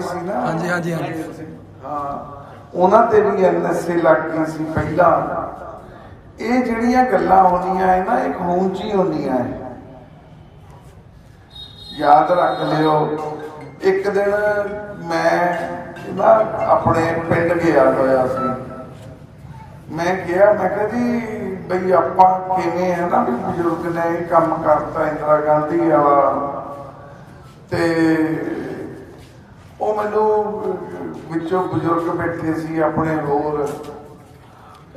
ਜੀ ਸੀ ਨਾ। ਹਾਂਜੀ, ਹਾਂਜੀ, ਹਾਂਜੀ। ਹਾਂ। ਉਹਨਾਂ ਤੇ ਵੀ ਐਨਐਸਏ ਲੱਗ ਗਈ ਸੀ ਪਹਿਲਾਂ। ਇਹ ਜਿਹੜੀਆਂ ਗੱਲਾਂ ਹੁੰਦੀਆਂ ਹੈ ਨਾ ਇਹ ਖੂਨ ਚ ਹੀ ਹੁੰਦੀਆਂ ਹੈ ਯਾਦ ਰੱਖ ਲਿਓ। ਇੱਕ ਦਿਨ ਮੈਂ ਨਾ ਆਪਣੇ ਪਿੰਡ ਗਿਆ ਹੋਇਆ ਸੀ। ਮੈਂ ਕਿਹਾ ਮੈਂ ਕਿਹਾ ਜੀ ਬਈ ਆਪਾਂ ਕਿਵੇਂ ਹੈ ਨਾ ਵੀ ਬਜ਼ੁਰਗ ਨੇ ਕੰਮ ਕਰਤਾ ਇੰਦਰਾ ਗਾਂਧੀ ਵਾਲਾ। ਤੇ ਉਹ ਮੈਨੂੰ ਵਿੱਚੋਂ ਬਜ਼ੁਰਗ ਬੈਠੇ ਸੀ, ਆਪਣੇ ਹੋਰ।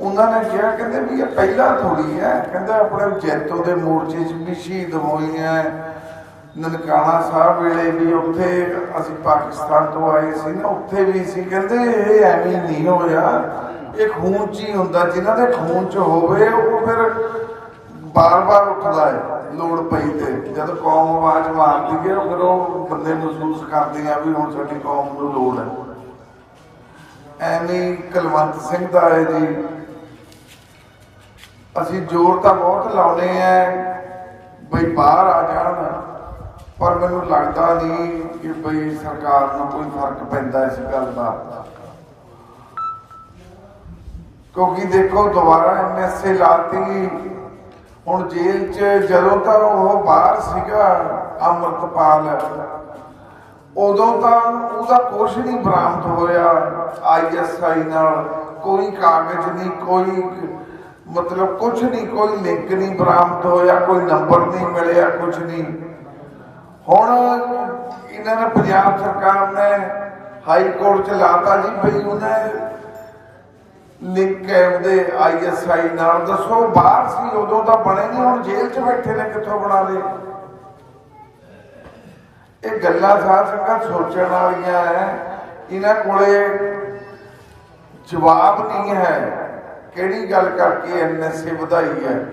ਉਹਨਾਂ ਨੇ ਕਿਹਾ, ਕਹਿੰਦੇ ਵੀ ਇਹ ਪਹਿਲਾ ਥੋੜੀ ਹੈ। ਕਹਿੰਦਾ ਆਪਣੇ ਜੈਤੋ ਦੇ ਮੋਰਚੇ 'ਚ ਵੀ ਸ਼ਹੀਦ ਹੋਏ ਹੈ। ਨਨਕਾਣਾ ਸਾਹਿਬ ਵੇਲੇ ਵੀ ਉੱਥੇ ਅਸੀਂ ਪਾਕਿਸਤਾਨ ਤੋਂ ਆਏ ਸੀ ਨਾ, ਉੱਥੇ ਵੀ ਸੀ। ਕਹਿੰਦੇ ਇਹ ਐਵੇਂ ਨਹੀਂ ਹੋਇਆ। ਇਹ ਖੂਨ 'ਚ ਹੀ ਹੁੰਦਾ, ਜਿਨ੍ਹਾਂ ਦੇ ਖੂਨ 'ਚ ਹੋਵੇ, ਉਹ ਫਿਰ ਬਾਰ-ਬਾਰ ਉੱਠਦਾ ਹੈ, ਲੋੜ ਪਈ ਤੇ। ਜਦ ਕੌਮ ਆਵਾਜ਼ ਮਾਰਦੀ ਹੈ, ਫਿਰ ਉਹ ਬੰਦੇ ਮਹਿਸੂਸ ਕਰਦੇ ਆ ਵੀ ਹੁਣ ਸਾਡੀ ਕੌਮ ਨੂੰ ਲੋੜ ਹੈ। ਐਵੇਂ ਹੀ ਕੁਲਵੰਤ ਸਿੰਘ ਦਾ ਹੈ ਜੀ। ਅਸੀਂ ਜ਼ੋਰ ਤਾਂ ਬਹੁਤ ਲਾਉਨੇ ਆ ਬਈ ਬਾਹਰ ਆ ਜਾਣ, ਪਰ ਮੈਨੂੰ ਲੱਗਦਾ ਨਹੀਂ ਕਿ ਬਈ ਸਰਕਾਰ ਨੂੰ ਕੋਈ ਫ਼ਰਕ ਪੈਂਦਾ ਇਸ ਗੱਲ ਦਾ। ਕਿਉਂਕਿ ਦੇਖੋ, ਦੁਬਾਰਾ ਐਮਐਸਏ ਲਾਤੀ ਹੁਣ ਜੇਲ੍ਹ 'ਚ ਜਦੋਂ ਤਾਂ ਉਹ ਬਾਹਰ ਸੀਗਾ, ਅਮਰਤਪਾਲ, ਉਦੋਂ ਤਾਂ ਉਹਦਾ ਕੁਝ ਨਹੀਂ ਬਰਾਮਦ ਹੋਇਆ ਆਈਐਸਆਈ ਨਾਲ। ਕੋਈ ਕਾਗਜ਼ ਨਹੀਂ, ਕੋਈ ਮਤਲਬ ਕੁਝ ਨਹੀਂ, ਕੋਈ ਲਿੰਕ ਨਹੀਂ ਬਰਾਮਦ ਹੋਇਆ, ਕੋਈ ਨੰਬਰ ਨਹੀਂ ਮਿਲਿਆ ਕੁਝ ਨਹੀਂ। ਹੁਣ ਇਹਨਾਂ ਨੇ ਪੰਜਾਬ ਸਰਕਾਰ ਨੇ ਹਾਈ ਕੋਰਟ ਚ ਲਾਤਾ ਜੀ ਭਈ ਉਹਨੇ ਲਿੰਕ ਹੈ ਉਹਦੇ ਆਈਐਸਆਈ ਨਾਲ ਦੱਸੋ, ਬਾਹਰ ਸੀ, ਉਦੋਂ ਤਾਂ ਬਣੇ ਨਹੀਂ ਹੁਣ ਜੇਲ੍ਹ 'ਚ ਬੈਠੇ ਨੇ, ਕਿੱਥੋਂ ਬਣਾ ਲਏ? ਇਹ ਗੱਲਾਂ ਸਾਧ ਸੰਗਤ ਸੋਚਣ ਵਾਲੀਆਂ ਹੈ ਇਹਨਾਂ ਕੋਲੇ ਜਵਾਬ ਨਹੀਂ ਹੈ। ਕਿਹੜੀ ਗੱਲ ਕਰਕੇ ਐਨਐਸਏ ਵਧਾਈ ਹੈ?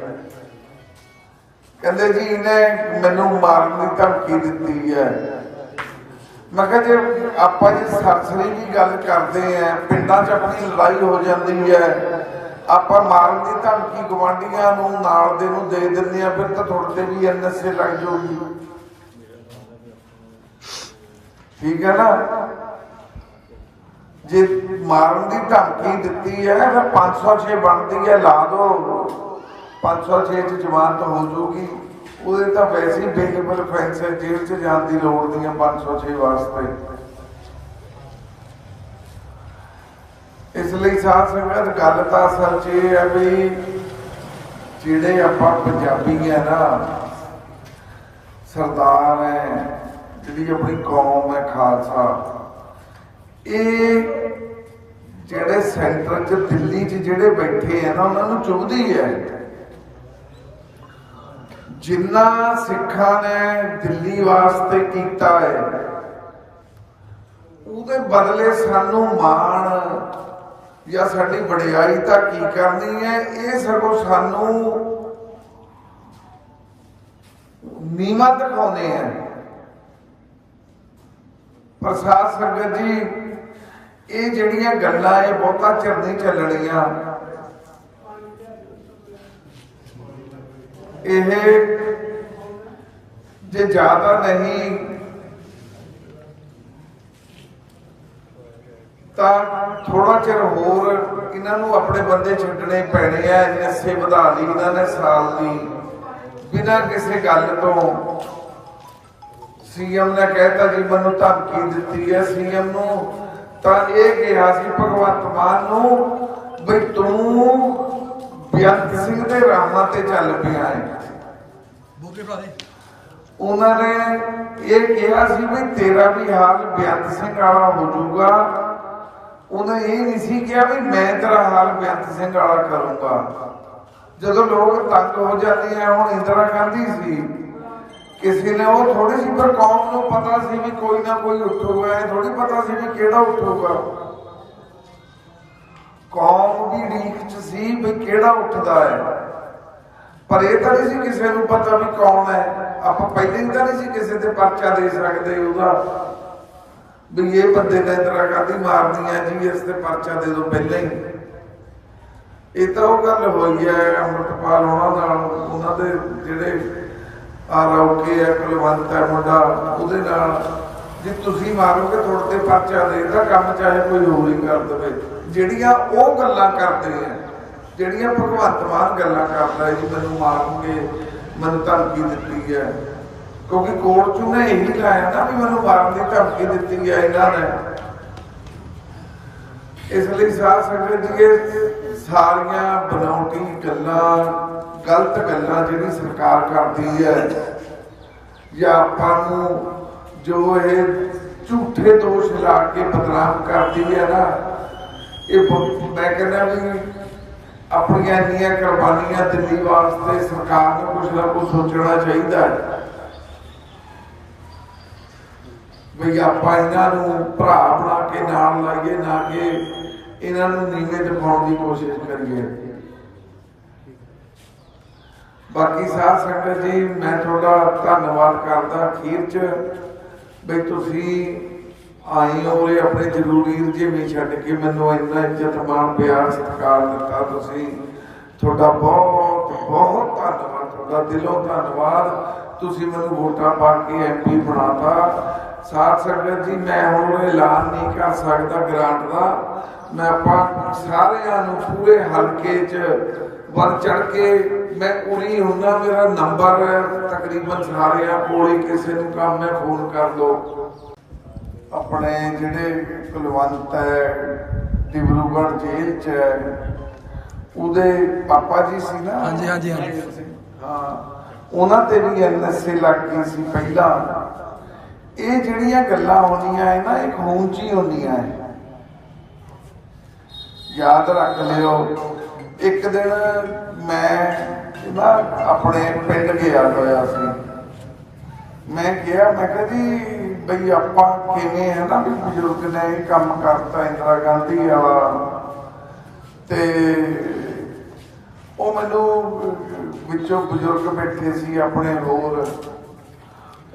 ਕਹਿੰਦੇ ਜੀ, ਇਹਨੇ ਮੈਨੂੰ ਮਾਰਨ ਦੀ ਧਮਕੀ ਦਿੱਤੀ ਹੈ। ਮੈਂ ਕਿਹਾ ਜੇ ਆਪਾਂ ਜੇ ਸਰਸਰੀ ਦੀ ਗੱਲ ਕਰਦੇ ਆ, ਪਿੰਡਾਂ 'ਚ ਆਪਣੀ ਲੜਾਈ ਹੋ ਜਾਂਦੀ ਹੈ, ਆਪਾਂ ਮਾਰਨ ਦੀ ਧਮਕੀ ਗਵਾਂਢੀਆਂ ਨੂੰ, ਨਾਲ ਦੇ ਨੂੰ ਦੇ ਦਿੰਦੇ ਆ, ਫਿਰ ਤਾਂ ਤੁਹਾਡੇ ਤੇ ਵੀ ਐਨਐਸਏ ਲੱਗ ਜਾਊਗੀ। ਠੀਕ ਹੈ ਨਾ? ਜੇ ਮਾਰਨ ਦੀ ਧਮਕੀ ਦਿੱਤੀ ਹੈ ਫਿਰ 506 ਬਣਦੀ ਹੈ, ਲਾ ਦੋ 506 ਚ ਜ਼ਮਾਨਤ ਹੋ ਜਾਊਗੀ। ਉਹਦੇ ਤਾਂ ਵੈਸੇ ਹੀ ਬੇਲੇਬਲ ਫੈਂਸ ਹੈ, ਜੇਲ੍ਹ 'ਚ ਜਾਣ ਦੀ ਲੋੜ ਨਹੀਂ ਹੈ 506 ਵਾਸਤੇ। ਇਸ ਲਈ ਸਾਧ ਸੰਗਤ, ਗੱਲ ਤਾਂ ਅਸਲ 'ਚ ਇਹ ਹੈ ਵੀ ਜਿਹੜੇ ਆਪਾਂ ਪੰਜਾਬੀ ਹੈ ਨਾ, ਸਰਦਾਰ ਹੈ, ਜਿਹੜੀ ਆਪਣੀ ਕੌਮ ਹੈ ਖਾਲਸਾ, ਇਹ ਜਿਹੜੇ ਸੈਂਟਰ 'ਚ ਦਿੱਲੀ 'ਚ ਜਿਹੜੇ ਬੈਠੇ ਆ ਨਾ, ਉਹਨਾਂ ਨੂੰ ਚੁਭਦੀ ਹੈ। ਜਿੰਨਾ ਸਿੱਖਾਂ ਨੇ ਦਿੱਲੀ ਵਾਸਤੇ ਕੀਤਾ ਹੈ, ਉਹਦੇ ਬਦਲੇ ਸਾਨੂੰ ਮਾਣ ਜਾਂ ਸਾਡੀ ਵਡਿਆਈ ਤਾਂ ਕੀ ਕਰਨੀ ਹੈ, ਇਹ ਸਗੋਂ ਸਾਨੂੰ ਨੀਮਾ ਦਿਖਾਉਂਦੇ ਆ ਪ੍ਰਸਾਦ ਸੰਗਤ ਜੀ, ਇਹ ਜਿਹੜੀਆਂ ਗੱਲਾਂ ਇਹ ਬਹੁਤਾ ਚਿਰ ਨਹੀਂ ਚੱਲਣੀਆਂ। ਇਹ ਜੇ ਜ਼ਿਆਦਾ ਨਹੀਂ, ਤਾਂ ਥੋੜਾ ਚਿਰ ਹੋਰ ਇਹਨਾਂ ਨੂੰ ਆਪਣੇ ਬੰਦੇ ਛੱਡਣੇ ਪੈਣੇ ਆ ਐਨਐਸਏ ਵਧਾ ਲਈ ਇਹਨਾਂ ਨੇ ਸਾਲ ਦੀ। ਬਿਨਾਂ ਕਿਸੇ ਗੱਲ ਤੋਂ ਸੀਐਮ ਨੇ ਕਹਿਤਾ ਜੀ, ਮੈਨੂੰ ਧਮਕੀ ਦਿੱਤੀ ਹੈ ਸੀਐਮ ਨੂੰ। ਤਾਂ ਇਹ ਕਿਹਾ ਸੀ, ਭਗਵੰਤ ਮਾਨ ਨੂੰ, ਵੀ ਤੂੰ ਬੇਅੰਤ ਸਿੰਘ ਦੇ ਰਾਹਾਂ ਤੇ ਚੱਲ ਪਿਆ ਹੈ। ਉਹਨਾਂ ਨੇ ਇਹ ਕਿਹਾ ਸੀ ਵੀ ਤੇਰਾ ਵੀ ਹਾਲ ਬੇਅੰਤ ਸਿੰਘ ਵਾਲਾ ਹੋ ਜਾਊਗਾ। ਉਹਨੇ ਇਹ ਨਹੀਂ ਸੀ ਕਿਹਾ ਵੀ ਮੈਂ ਤੇਰਾ ਹਾਲ ਬੇਅੰਤ ਸਿੰਘ ਵਾਲਾ ਕਰੂੰਗਾ। ਜਦੋਂ ਲੋਕ ਤੰਗ ਹੋ ਜਾਂਦੇ ਆ, ਹੁਣ ਇੰਦਰਾ ਗਾਂਧੀ ਸੀ। ਕਿਸੇ ਨੇ ਉਹ ਥੋੜੀ ਸੀ, ਪਰ ਕੌਮ ਨੂੰ ਪਤਾ ਸੀ ਵੀ ਕੋਈ ਨਾ ਕੋਈ ਉੱਠੂਗਾ, ਇਹ ਥੋੜੀ ਪਤਾ ਸੀ ਵੀ ਕਿਹੜਾ ਉੱਠੂਗਾ। ਕੌਮ ਦੀ ਰੀਖ ਚ ਸੀ ਵੀ ਕਿਹੜਾ ਉੱਠਦਾ ਹੈ। ਪਰ ਇਹ ਤਾਂ ਨਹੀਂ ਸੀ ਕਿਸੇ ਨੂੰ ਪਤਾ ਵੀ ਕੌਣ ਹੈ। ਆਪਾਂ ਪਹਿਲੇ ਤਾਂ ਨਹੀਂ ਸੀ ਕਿਸੇ ਤੇ ਪਰਚਾ ਦੇ ਸਕਦੇ ਉਹਦਾ। ਵੀ ਇਹ ਬੰਦੇ ਨੇ ਇੰਦਰਾ ਗਾਂਧੀ ਮਾਰਨੀ ਹੈ ਜੀ, ਇਸ ਤੇ ਪਰਚਾ ਦੇ ਦਿਓ ਪਹਿਲਾਂ ਹੀ। ਇਹ ਤਾਂ ਉਹ ਗੱਲ ਹੋਈ ਹੈ, ਅੰਮ੍ਰਿਤਪਾਲ ਉਹਨਾਂ ਨਾਲ, ਉਹਨਾਂ ਦੇ ਜਿਹੜੇ ਆ ਰੌਕੇ ਹੈ, ਕੁਲਵੰਤ ਹੈ ਮੁੰਡਾ, ਉਹਦੇ ਨਾਲ। ਜੇ ਤੁਸੀਂ ਮਾਰੋਗੇ ਤੁਹਾਡੇ ਤੇ ਪਰਚਾ ਦੇਦਾ ਕੰਮ, ਚਾਹੇ ਕੋਈ ਹੋਰ ਹੀ ਕਰ ਦੇਵੇ। ਜਿਹੜੀਆਂ ਉਹ ਗੱਲਾਂ ਕਰਦੇ ਆ ਜਿਹੜੀਆਂ ਭਗਵੰਤ ਮਾਨ ਗੱਲਾਂ ਕਰਦਾ ਹੈ ਜੀ ਮੈਨੂੰ ਮਾਰਨਗੇ, ਮੈਨੂੰ ਧਮਕੀ ਦਿੱਤੀ ਹੈ। ਕਿਉਂਕਿ ਕੋਰਟ ਚ ਉਹਨੇ ਇਹੀ ਲਾਇਆ ਨਾ ਵੀ ਮੈਨੂੰ ਮਾਰਨ ਦੀ ਧਮਕੀ ਦਿੱਤੀ ਹੈ ਇਹਨਾਂ ਨੇ। ਇਸ ਲਈ ਸਾਧ ਸੰਗਤ ਜੀ, ਇਹ ਸਾਰੀਆਂ ਬਣਾਉਟੀ ਗੱਲਾਂ, ਗਲਤ ਗੱਲਾਂ ਜਿਹੜੀ ਸਰਕਾਰ ਕਰਦੀ ਹੈ, ਜਾਂ ਆਪਾਂ ਨੂੰ ਜੋ ਇਹ ਝੂਠੇ ਦੋਸ਼ ਲਾ ਕੇ ਬਦਨਾਮ ਕਰਦੀ ਹੈ ਨਾ, ਇਹ ਮੈਂ ਕਹਿੰਦਾ ਵੀ ਆਪਣੀਆਂ ਇੰਨੀਆਂ ਕੁਰਬਾਨੀਆਂ ਦਿੱਲੀ ਵਾਸਤੇ ਸਰਕਾਰ ਨੂੰ ਕੁਝ ਨਾ ਕੁਝ ਸੋਚਣਾ ਚਾਹੀਦਾ ਹੈ। ਵੀ ਆਪਾਂ ਇਹਨਾਂ ਨੂੰ ਭਰਾ ਬਣਾ ਕੇ ਨਾਲ ਲਾਈਏ, ਨਾ ਕਿ ਇਹਨਾਂ ਨੂੰ ਨੀਵੇਂ ਦਿਖਾਉਣ ਦੀ ਕੋਸ਼ਿਸ਼ ਕਰੀਏ। ਬਾਕੀ ਸਾਧ ਸੰਗਤ ਜੀ, ਮੈਂ ਤੁਹਾਡਾ ਧੰਨਵਾਦ ਕਰਦਾ ਅਖੀਰ ਚ। ਵੀ ਤੁਸੀਂ ਆਈ ਹੋ ਆਪਣੇ ਜ਼ਰੂਰੀ ਰੁਝੇਵੇਂ ਛੱਡ ਕੇ ਮੈਨੂੰ ਇੰਨਾ ਇੱਜ਼ਤ, ਮਾਣ, ਪਿਆਰ, ਸਤਿਕਾਰ ਦਿੱਤਾ ਤੁਸੀਂ। ਤੁਹਾਡਾ ਬਹੁਤ ਬਹੁਤ ਧੰਨਵਾਦ, ਤੁਹਾਡਾ ਦਿਲੋਂ ਧੰਨਵਾਦ। ਤੁਸੀਂ ਮੈਨੂੰ ਵੋਟਾਂ ਪਾ ਕੇ ਐਮਪੀ ਬਣਾਤਾ। ਸਾਥ ਸੰਗਤ ਜੀ, ਮੈਂ ਹੁਣ ਐਲਾਨ ਨਹੀਂ ਕਰ ਸਕਦਾ ਗ੍ਰਾਂਟ ਦਾ। ਮੈਂ ਆਪਾਂ ਸਾਰਿਆਂ ਨੂੰ ਪੂਰੇ ਹਲਕੇ 'ਚ ਵੱਲ ਚੜ ਕੇ, ਮੈਂ ਉਰੀ ਹੁੰਦਾ, ਮੇਰਾ ਨੰਬਰ ਤਕਰੀਬਨ ਸਾਰਿਆਂ ਕੋਲ ਹੀ, ਕਿਸੇ ਨੂੰ ਕੰਮ ਹੈ ਫੋਨ ਕਰ ਦੋ ਆਪਣੇ ਜਿਹੜੇ ਕੁਲਵੰਤ ਹੈ ਡਿਬਰੂਗੜ੍ਹ ਜੇਲ੍ਹ 'ਚ ਹੈ ਉਹਦੇ ਪਾਪਾ ਜੀ ਸੀ ਨਾ? ਹਾਂਜੀ, ਹਾਂਜੀ, ਹਾਂਜੀ। ਹਾਂ ਉਹਨਾਂ ਤੇ ਵੀ ਐਨਐਸਏ ਲੱਗ ਗਈ ਸੀ ਪਹਿਲਾਂ। ਇਹ ਜਿਹੜੀਆਂ ਗੱਲਾਂ ਹੁੰਦੀਆਂ ਹੈ ਨਾ ਇਹ ਖੂਨ 'ਚ ਹੀ ਹੁੰਦੀਆਂ ਹੈ। ਯਾਦ ਰੱਖ ਲਿਓ ਇੱਕ ਦਿਨ ਮੈਂ ਨਾ ਆਪਣੇ ਪਿੰਡ ਗਿਆ ਹੋਇਆ ਸੀ। ਮੈਂ ਕਿਹਾ ਮੈਂ ਕਿਹਾ ਜੀ ਬਈ ਆਪਾਂ ਕਿਵੇਂ ਹੈ ਨਾ ਵੀ ਬਜ਼ੁਰਗ ਨੇ ਇਹ ਕੰਮ ਕਰਤਾ ਇੰਦਰਾ ਗਾਂਧੀ ਵਾਲਾ। ਤੇ ਉਹ ਮੈਨੂੰ ਵਿੱਚੋਂ ਬਜ਼ੁਰਗ ਬੈਠੇ ਸੀ ਆਪਣੇ ਹੋਰ।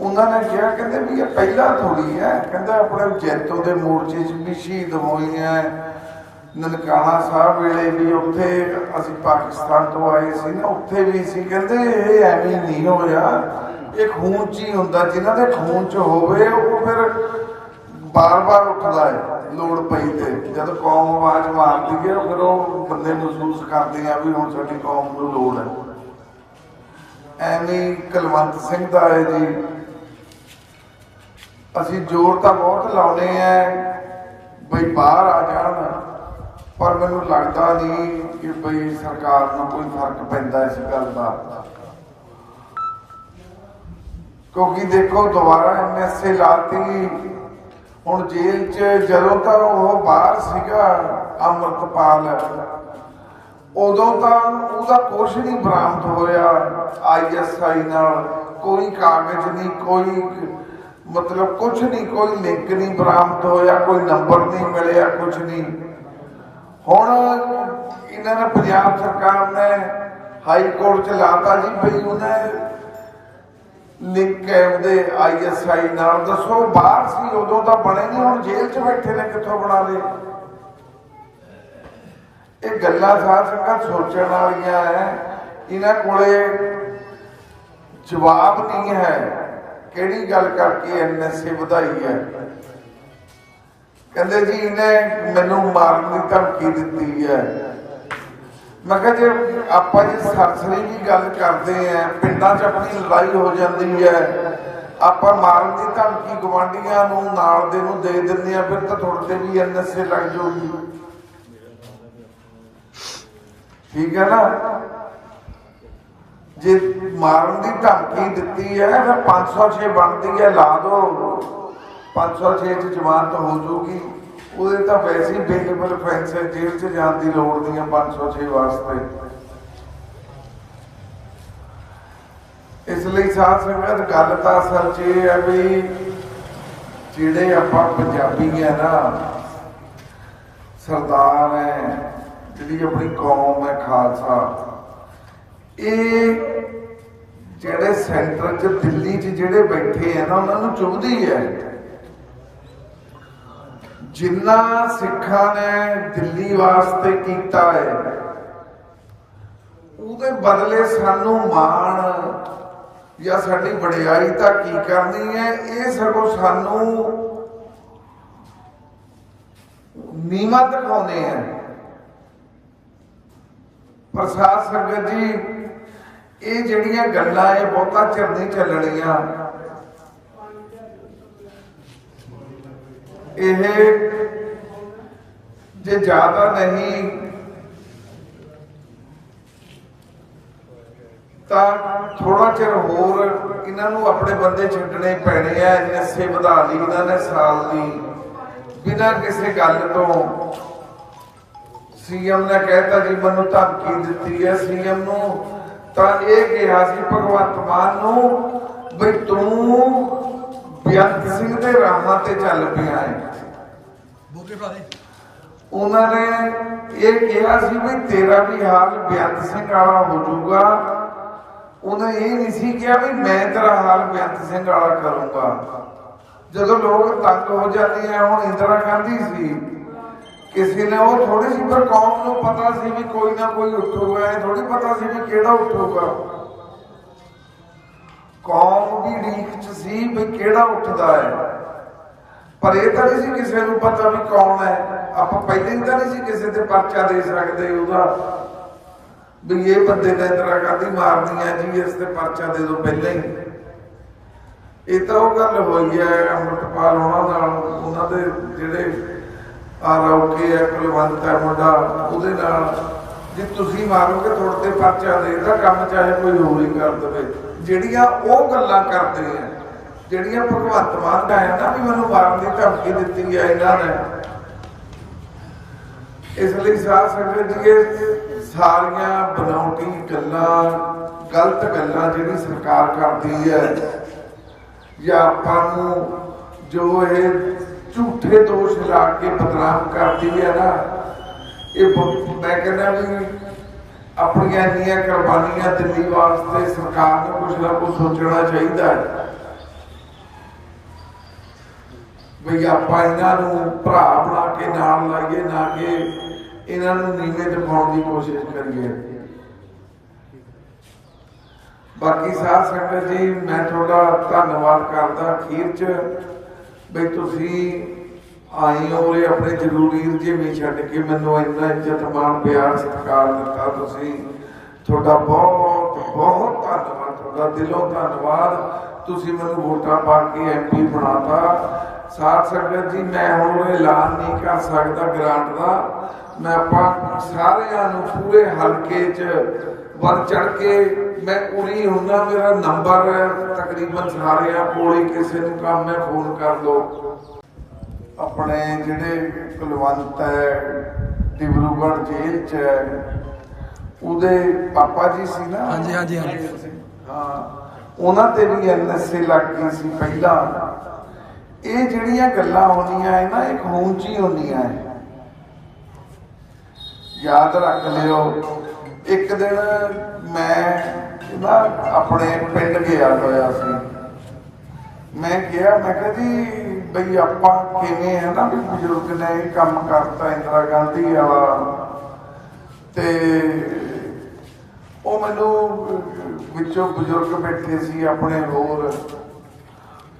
ਉਹਨਾਂ ਨੇ ਕਿਹਾ, ਕਹਿੰਦੇ ਵੀ ਇਹ ਪਹਿਲਾ ਥੋੜੀ ਹੈ। ਕਹਿੰਦਾ ਆਪਣੇ ਜੈਤੋ ਦੇ ਮੋਰਚੇ 'ਚ ਵੀ ਸ਼ਹੀਦ ਹੋਈਆਂ ਨਨਕਾਣਾ ਸਾਹਿਬ ਵੇਲੇ ਵੀ ਉੱਥੇ ਅਸੀਂ ਪਾਕਿਸਤਾਨ ਤੋਂ ਆਏ ਸੀ ਨਾ, ਉੱਥੇ ਵੀ ਸੀ। ਕਹਿੰਦੇ ਇਹ ਐਵੇਂ ਨਹੀਂ ਹੋਇਆ। ਇਹ ਖੂਨ 'ਚ ਹੀ ਹੁੰਦਾ, ਜਿਨ੍ਹਾਂ ਦੇ ਖੂਨ 'ਚ ਹੋਵੇ, ਉਹ ਫਿਰ ਬਾਰ-ਬਾਰ ਉੱਠਦਾ ਹੈ, ਲੋੜ ਪਈ ਤੇ। ਜਦ ਕੌਮ ਆਵਾਜ਼ ਮਾਰਦੀ ਹੈ, ਫਿਰ ਉਹ ਬੰਦੇ ਮਹਿਸੂਸ ਕਰਦੇ ਆ ਵੀ ਹੁਣ ਸਾਡੀ ਕੌਮ ਨੂੰ ਲੋੜ ਹੈ। ਐਵੇਂ ਹੀ ਕੁਲਵੰਤ ਸਿੰਘ ਦਾ ਹੈ ਜੀ। ਅਸੀਂ ਜ਼ੋਰ ਤਾਂ ਬਹੁਤ ਲਾਉਨੇ ਆ, ਬਈ ਬਾਹਰ ਆ ਜਾਣ, ਪਰ ਮੈਨੂੰ ਲੱਗਦਾ ਨਹੀਂ ਕਿ ਬਈ ਸਰਕਾਰ ਨੂੰ ਕੋਈ ਫ਼ਰਕ ਪੈਂਦਾ ਇਸ ਗੱਲ ਦਾ। ਕਿਉਂਕਿ ਦੇਖੋ ਦੁਬਾਰਾ ਐਮਐਸਏ ਲਾਤੀ। ਹੁਣ ਜੇਲ੍ਹ 'ਚ ਜਦੋਂ ਤਾਂ ਉਹ ਬਾਹਰ ਸੀਗਾ ਅਮਰਤਪਾਲ, ਉਦੋਂ ਤਾਂ ਉਹਦਾ ਕੁਛ ਨਹੀਂ ਬਰਾਮਦ ਹੋਇਆ ਆਈਐਸਆਈ ਨਾਲ। ਕੋਈ ਕਾਗਜ਼ ਨਹੀਂ, ਕੋਈ ਮਤਲਬ ਕੁਛ ਨਹੀਂ, ਕੋਈ ਲਿੰਕ ਨਹੀਂ ਬਰਾਮਦ ਹੋਇਆ, ਕੋਈ ਨੰਬਰ ਨਹੀਂ ਮਿਲਿਆ, ਕੁਛ ਨਹੀਂ। ਹੁਣ ਇਹਨਾਂ ਨੇ ਪੰਜਾਬ ਸਰਕਾਰ ਨੇ ਹਾਈ ਕੋਰਟ ਚ ਲਾਤਾ ਜੀ ਬਈ ਉਹਨੇ ਲਿੰਕ ਹੈ ਉਹਦੇ ਆਈਐਸਆਈ ਨਾਲ ਦੱਸੋ, ਬਾਹਰ ਸੀ, ਉਦੋਂ ਤਾਂ ਬਣੇ ਨਹੀਂ, ਹੁਣ ਜੇਲ੍ਹ 'ਚ ਬੈਠੇ ਨੇ, ਕਿੱਥੋਂ ਬਣਾ ਲਏ? ਇਹ ਗੱਲਾਂ ਸਾਧ ਸੰਗਤ ਸੋਚਣ ਵਾਲੀਆਂ ਹੈ ਇਹਨਾਂ ਕੋਲੇ ਜਵਾਬ ਨਹੀਂ ਹੈ। ਕਿਹੜੀ ਗੱਲ ਕਰਕੇ ਐਨਐਸਏ ਵਧਾਈ ਹੈ? ਕਹਿੰਦੇ ਜੀ, ਇਹਨੇ ਮੈਨੂੰ ਮਾਰਨ ਦੀ ਧਮਕੀ ਦਿੱਤੀ ਹੈ। ਮੈਂ ਕਿਹਾ ਜੇ ਆਪਾਂ ਜੇ ਸਰਸਰੀ ਵੀ ਗੱਲ ਕਰਦੇ ਆ, ਪਿੰਡਾਂ 'ਚ ਆਪਣੀ ਲੜਾਈ ਹੋ ਜਾਂਦੀ ਹੈ, ਆਪਾਂ ਮਾਰਨ ਦੀ ਧਮਕੀ ਗਵਾਂਢੀਆਂ ਨੂੰ, ਨਾਲ ਦੇ ਨੂੰ ਦੇ ਦਿੰਦੇ ਆ, ਫਿਰ ਤਾਂ ਤੁਹਾਡੇ ਤੇ ਵੀ ਐਨਐਸਏ ਲੱਗ ਜਾਊਗੀ। ਠੀਕ ਹੈ ਨਾ? ਜੇ ਮਾਰਨ ਦੀ ਧਮਕੀ ਦਿੱਤੀ ਹੈ, ਫਿਰ 506 ਬਣਦੀ ਹੈ, ਲਾ ਦੋ 506 ਚ ਜ਼ਮਾਨਤ ਹੋ ਜਾਊਗੀ। ਉਹਦੇ ਤਾਂ ਵੈਸੇ ਹੀ ਬੇਲੇਬਲ ਫੈਂਸ ਹੈ ਜੇਲ੍ਹ 'ਚ ਜਾਣ ਦੀ ਲੋੜ ਨਹੀਂ ਹੈ 506 ਵਾਸਤੇ। ਇਸ ਲਈ ਸਾਧ ਸੰਗਤ, ਗੱਲ ਤਾਂ ਅਸਲ 'ਚ ਇਹ ਹੈ ਵੀ ਜਿਹੜੇ ਆਪਾਂ ਪੰਜਾਬੀ ਹੈ ਨਾ, ਸਰਦਾਰ ਹੈ ਜਿਹੜੀ ਆਪਣੀ ਕੌਮ ਹੈ ਖਾਲਸਾ, ਇਹ ਜਿਹੜੇ ਸੈਂਟਰ 'ਚ ਦਿੱਲੀ 'ਚ ਜਿਹੜੇ ਬੈਠੇ ਆ ਨਾ, ਉਹਨਾਂ ਨੂੰ ਚੁਭਦੀ ਹੈ ਜਿੰਨਾ ਸਿੱਖਾਂ ਨੇ ਦਿੱਲੀ ਵਾਸਤੇ ਕੀਤਾ ਹੈ, ਉਹਦੇ ਬਦਲੇ ਸਾਨੂੰ ਮਾਣ ਜਾਂ ਸਾਡੀ ਵਡਿਆਈ ਤਾਂ ਕੀ ਕਰਨੀ ਹੈ, ਇਹ ਸਗੋਂ ਸਾਨੂੰ ਨੀਮਾ ਦਿਖਾਉਂਦੇ ਆ ਪ੍ਰਸਾਦ ਸੰਗਤ ਜੀ, ਇਹ ਜਿਹੜੀਆਂ ਗੱਲਾਂ ਇਹ ਬਹੁਤਾ ਚਿਰ ਨਹੀਂ ਚੱਲਣੀਆਂ। ਇਹ ਜੇ ਜ਼ਿਆਦਾ ਨਹੀਂ, ਤਾਂ ਥੋੜਾ ਚਿਰ ਹੋਰ ਇਹਨਾਂ ਨੂੰ ਆਪਣੇ ਬੰਦੇ ਛੱਡਣੇ ਪੈਣੇ ਆ ਨਸੇ ਵਧਾ ਲਈ ਇਹਨਾਂ ਨੇ ਸਾਲ ਦੀ। ਬਿਨਾਂ ਕਿਸੇ ਗੱਲ ਤੋਂ ਸੀਐਮ ਨੇ ਕਹਿਤਾ ਜੀ, ਮੈਨੂੰ ਧਮਕੀ ਦਿੱਤੀ ਹੈ ਸੀਐਮ ਨੂੰ। ਤਾਂ ਇਹ ਕਿਹਾ ਸੀ, ਭਗਵੰਤ ਮਾਨ ਨੂੰ, ਵੀ ਤੂੰ ਬੇਅੰਤ ਸਿੰਘ ਦੇ ਰਾਹਾਂ ਤੇ ਚੱਲ ਪਿਆ ਹੈ। ਬੋਕੇ ਭਰਾ ਦੇ। ਉਹਨਾਂ ਨੇ ਇਹ ਕਿਹਾ ਸੀ ਵੀ ਤੇਰਾ ਵੀ ਹਾਲ ਬੇਅੰਤ ਸਿੰਘ ਵਾਲਾ ਹੋ ਜਾਊਗਾ। ਉਹਨੇ ਇਹ ਨਹੀਂ ਸੀ ਕਿਹਾ ਵੀ ਮੈਂ ਤੇਰਾ ਹਾਲ ਬੇਅੰਤ ਸਿੰਘ ਵਾਲਾ ਕਰੂੰਗਾ। ਜਦੋਂ ਲੋਕ ਤੰਗ ਹੋ ਜਾਂਦੇ ਆ ਹੁਣ ਇੰਦਰਾ ਗਾਂਧੀ ਸੀ। ਕਿਸੇ ਨੇ ਉਹ ਥੋੜੀ ਸੀ ਪਰ ਕੌਮ ਨੂੰ ਪਤਾ ਸੀ ਵੀ ਕੋਈ ਨਾ ਕੋਈ ਉੱਠੂਗਾ ਇਹ ਥੋੜੀ ਪਤਾ ਸੀ ਵੀ ਕਿਹੜਾ ਉੱਠੂਗਾ। ਕੌਮ ਦੀ ਰੀਖ ਚ ਸੀ ਵੀ ਕਿਹੜਾ ਉੱਠਦਾ ਹੈ। ਪਰ ਇਹ ਤਾਂ ਨਹੀਂ ਸੀ ਕਿਸੇ ਨੂੰ ਪਤਾ ਵੀ ਕੌਣ ਹੈ। ਆਪਾਂ ਪਹਿਲਾਂ ਤਾਂ ਨਹੀਂ ਸੀ ਕਿਸੇ ਤੇ ਪਰਚਾ ਦੇ ਸਕਦੇ ਉਹਦਾ। ਵੀ ਇਹ ਬੰਦੇ ਨੇ ਇੰਦਰਾ ਗਾਂਧੀ ਮਾਰਨੀ ਹੈ ਜੀ, ਇਸ ਤੇ ਪਰਚਾ ਦੇ ਦਿਓ ਪਹਿਲਾਂ ਹੀ। ਇਹ ਤਾਂ ਉਹ ਗੱਲ ਹੋਈ ਹੈ, ਅੰਮ੍ਰਿਤਪਾਲ ਉਹਨਾਂ ਨਾਲ ਉਹਨਾਂ ਦੇ ਜਿਹੜੇ ਆਰਓਕੇ ਹੈ, ਕੁਲਵੰਤ ਹੈ ਮੁੰਡਾ, ਉਹਦੇ ਨਾਲ। ਜੇ ਤੁਸੀਂ ਮਾਰੋਗੇ, ਤੁਹਾਡੇ ਤੇ ਪਰਚਾ ਦੇ ਦਾ ਕੰਮ ਚਾਹੇ ਕੋਈ ਹੋਰ ਹੀ ਕਰ ਦੇਵੇ। ਜਿਹੜੀਆਂ ਉਹ ਗੱਲਾਂ ਕਰਦੇ ਆ, ਜਿਹੜੀਆਂ ਭਗਵੰਤ ਮਾਨ ਦਾ ਹੈ ਨਾ ਵੀ ਮੈਨੂੰ ਮਾਰਨ ਦੀ ਧਮਕੀ ਦਿੱਤੀ ਹੈ ਇਹਨਾਂ ਨੇ। ਇਸ ਲਈ ਸਾਧ ਸੰਗਤ ਜੀ, ਇਹ ਸਾਰੀਆਂ ਬਣਾਉਟੀ ਗੱਲਾਂ, ਗਲਤ ਗੱਲਾਂ ਜਿਹੜੀ ਸਰਕਾਰ ਕਰਦੀ ਹੈ, ਜਾਂ ਆਪਾਂ ਨੂੰ ਜੋ ਇਹ ਝੂਠੇ ਦੋਸ਼ ਲਾ ਕੇ ਬਦਨਾਮ ਕਰਦੀ ਹੈ ਨਾ, ਇਹ ਮੈਂ ਕਹਿੰਦਾ ਵੀ ਆਪਣੀਆਂ ਇੰਨੀਆਂ ਕੁਰਬਾਨੀਆਂ ਦਿੱਲੀ ਵਾਸਤੇ ਸਰਕਾਰ ਨੂੰ ਕੁਝ ਨਾ ਕੁਝ ਸੋਚਣਾ ਚਾਹੀਦਾ ਹੈ। ਵੀ ਆਪਾਂ ਇਹਨਾਂ ਨੂੰ ਭਰਾ ਬਣਾ ਕੇ ਨਾਲ ਲਾਈਏ, ਨਾ ਕਿ ਇਹਨਾਂ ਨੂੰ ਨੀਵੇਂ ਦਿਖਾਉਣ ਦੀ ਕੋਸ਼ਿਸ਼ ਕਰੀਏ। ਬਾਕੀ ਸਾਧ ਸੰਗਤ ਜੀ, ਮੈਂ ਤੁਹਾਡਾ ਧੰਨਵਾਦ ਕਰਦਾ ਅਖੀਰ ਚ। ਵੀ ਤੁਸੀਂ ਆਈ ਹੋ ਉਰੇ ਆਪਣੇ ਜ਼ਰੂਰੀ ਜਿਵੇਂ ਛੱਡ ਕੇ ਮੈਨੂੰ ਇੰਨਾ ਇੱਜ਼ਤ, ਮਾਣ, ਪਿਆਰ, ਸਤਿਕਾਰ ਦਿੱਤਾ ਤੁਸੀਂ। ਤੁਹਾਡਾ ਬਹੁਤ ਬਹੁਤ ਧੰਨਵਾਦ, ਤੁਹਾਡਾ ਦਿਲੋਂ ਧੰਨਵਾਦ। ਤੁਸੀਂ ਮੈਨੂੰ ਵੋਟਾਂ ਪਾ ਕੇ ਐਮਪੀ ਬਣਾਤਾ। ਸਾਥ ਸੰਗਤ ਜੀ, ਮੈਂ ਹੁਣ ਐਲਾਨ ਨਹੀਂ ਕਰ ਸਕਦਾ ਗ੍ਰਾਂਟ ਦਾ। ਮੈਂ ਆਪਾਂ ਸਾਰਿਆਂ ਨੂੰ ਪੂਰੇ ਹਲਕੇ 'ਚ ਵੱਧ ਚੜ ਕੇ ਮੈਂ ਉਰੀ ਹੁੰਦਾ, ਮੇਰਾ ਨੰਬਰ ਤਕਰੀਬਨ ਸਾਰਿਆਂ ਕੋਲ ਹੀ ਕਿਸੇ ਨੂੰ ਕੰਮ ਮੈਂ ਫੋਨ ਕਰ ਦੋ। ਆਪਣੇ ਜਿਹੜੇ ਕੁਲਵੰਤ ਹੈ ਡਿਬਰੂਗੜ੍ਹ ਜੇਲ੍ਹ 'ਚ ਹੈ ਉਹਦੇ ਪਾਪਾ ਜੀ ਸੀ ਨਾ? ਹਾਂਜੀ ਹਾਂਜੀ ਹਾਂਜੀ। ਹਾਂ ਉਹਨਾਂ ਤੇ ਵੀ ਐਨਐਸਏ ਲੱਗ ਗਈ ਸੀ ਪਹਿਲਾਂ। ਇਹ ਜਿਹੜੀਆਂ ਗੱਲਾਂ ਹੁੰਦੀਆਂ ਹੈ ਨਾ ਇਹ ਖੂਨ ਚ ਹੀ ਹੁੰਦੀਆਂ ਹੈ। ਯਾਦ ਰੱਖ ਲਿਓ ਇੱਕ ਦਿਨ ਮੈਂ ਨਾ ਆਪਣੇ ਪਿੰਡ ਗਿਆ ਹੋਇਆ ਸੀ। ਮੈਂ ਕਿਹਾ ਮੈਂ ਕਿਹਾ ਜੀ, ਬਈ ਆਪਾਂ ਕਿਵੇਂ ਹੈ ਨਾ ਵੀ ਬਜ਼ੁਰਗ ਨੇ ਇਹ ਕੰਮ ਕਰਤਾ ਇੰਦਰਾ ਗਾਂਧੀ ਵਾਲਾ। ਤੇ ਉਹ ਮੈਨੂੰ ਵਿੱਚੋਂ ਬਜ਼ੁਰਗ ਬੈਠੇ ਸੀ ਆਪਣੇ ਹੋਰ।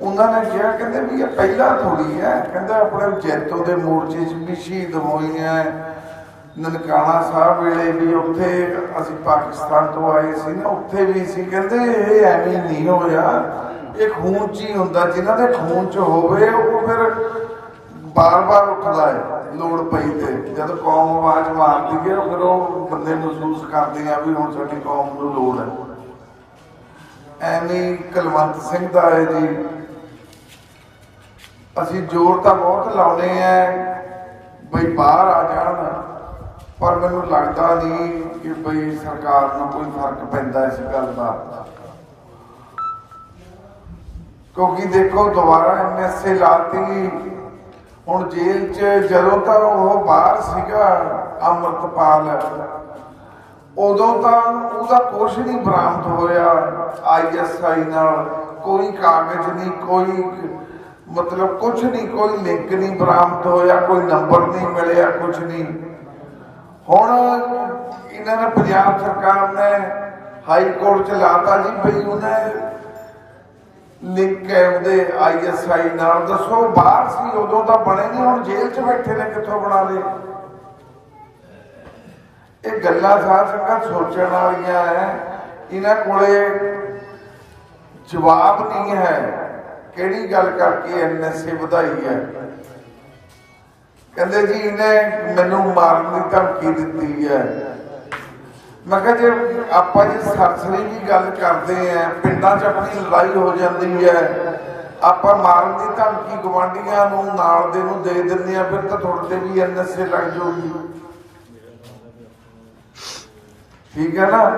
ਉਹਨਾਂ ਨੇ ਕਿਹਾ, ਕਹਿੰਦੇ ਵੀ ਇਹ ਪਹਿਲਾ ਥੋੜੀ ਹੈ। ਕਹਿੰਦਾ ਆਪਣੇ ਜੈਤੋ ਦੇ ਮੋਰਚੇ 'ਚ ਵੀ ਸ਼ਹੀਦ ਹੋਈਆਂ ਨਨਕਾਣਾ ਸਾਹਿਬ ਵੇਲੇ ਵੀ ਉੱਥੇ ਅਸੀਂ ਪਾਕਿਸਤਾਨ ਤੋਂ ਆਏ ਸੀ ਨਾ, ਉੱਥੇ ਵੀ ਸੀ। ਕਹਿੰਦੇ, ਇਹ ਐਵੇਂ ਨਹੀਂ ਹੋਇਆ। ਇਹ ਖੂਨ 'ਚ ਹੀ ਹੁੰਦਾ, ਜਿਨ੍ਹਾਂ ਦੇ ਖੂਨ 'ਚ ਹੋਵੇ, ਉਹ ਫਿਰ ਬਾਰ-ਬਾਰ ਉੱਠਦਾ ਹੈ, ਲੋੜ ਪਈ ਤੇ। ਜਦ ਕੌਮ ਆਵਾਜ਼ ਮਾਰਦੀ ਹੈ, ਫਿਰ ਉਹ ਬੰਦੇ ਮਹਿਸੂਸ ਕਰਦੇ ਆ ਵੀ ਹੁਣ ਸਾਡੀ ਕੌਮ ਨੂੰ ਲੋੜ ਹੈ। ਐਵੇਂ ਹੀ ਕੁਲਵੰਤ ਸਿੰਘ ਦਾ ਹੈ ਜੀ। ਅਸੀਂ ਜ਼ੋਰ ਤਾਂ ਬਹੁਤ ਲਾਉਨੇ ਆ, ਬਈ ਬਾਹਰ ਆ ਜਾਣ, ਪਰ ਮੈਨੂੰ ਲੱਗਦਾ ਨਹੀਂ ਕਿ ਬਈ ਸਰਕਾਰ ਨੂੰ ਕੋਈ ਫ਼ਰਕ ਪੈਂਦਾ ਇਸ ਗੱਲ ਦਾ। ਕਿਉਂਕਿ ਦੇਖੋ ਦੁਬਾਰਾ ਐਮਐਸਏ ਲਾਤੀ। ਹੁਣ ਜੇਲ੍ਹ 'ਚ ਜਦੋਂ ਤਾਂ ਉਹ ਬਾਹਰ ਸੀਗਾ ਅਮਰਤਪਾਲ, ਉਦੋਂ ਤਾਂ ਉਹਦਾ ਕੁਛ ਨਹੀਂ ਬਰਾਮਦ ਹੋਇਆ ਆਈਐਸਆਈ ਨਾਲ। ਕੋਈ ਕਾਗਜ਼ ਨਹੀਂ, ਕੋਈ ਮਤਲਬ ਕੁਛ ਨਹੀਂ, ਕੋਈ ਲਿੰਕ ਨਹੀਂ ਬਰਾਮਦ ਹੋਇਆ, ਕੋਈ ਨੰਬਰ ਨਹੀਂ ਮਿਲਿਆ, ਕੁਛ ਨਹੀਂ। ਹੁਣ ਇਹਨਾਂ ਨੇ ਪੰਜਾਬ ਸਰਕਾਰ ਨੇ ਹਾਈ ਕੋਰਟ ਚ ਲਾਤਾ ਜੀ ਬਈ ਉਹਨੇ ਲਿੰਕ ਹੈ ਉਹਦੇ ਆਈਐਸਆਈ ਨਾਲ ਦੱਸੋ, ਬਾਹਰ ਸੀ, ਉਦੋਂ ਤਾਂ ਬਣੇ ਨਹੀਂ ਹੁਣ ਜੇਲ੍ਹ 'ਚ ਬੈਠੇ ਨੇ, ਕਿੱਥੋਂ ਬਣਾ ਲਏ? ਇਹ ਗੱਲਾਂ ਸਾਧ ਸੰਗਤ ਸੋਚਣ ਵਾਲੀਆਂ ਹੈ ਇਹਨਾਂ ਕੋਲੇ ਜਵਾਬ ਨਹੀਂ ਹੈ, ਕਿਹੜੀ ਗੱਲ ਕਰਕੇ ਐਨਐਸਏ ਵਧਾਈ ਹੈ? ਕਹਿੰਦੇ ਜੀ, ਇਹਨੇ ਮੈਨੂੰ ਮਾਰਨ ਦੀ ਧਮਕੀ ਦਿੱਤੀ ਹੈ। ਮੈਂ ਕਿਹਾ ਜੇ ਆਪਾਂ ਜੇ ਸਰਸਰੀ ਵੀ ਗੱਲ ਕਰਦੇ ਆ, ਪਿੰਡਾਂ 'ਚ ਆਪਣੀ ਲੜਾਈ ਹੋ ਜਾਂਦੀ ਹੈ, ਆਪਾਂ ਮਾਰਨ ਦੀ ਧਮਕੀ ਗਵਾਂਢੀਆਂ ਨੂੰ, ਨਾਲ ਦੇ ਨੂੰ ਦੇ ਦਿੰਦੇ ਆ, ਫਿਰ ਤਾਂ ਤੁਹਾਡੇ ਤੇ ਵੀ ਐਨਐਸਏ ਲੱਗ ਜਾਊਗੀ। ਠੀਕ ਹੈ ਨਾ?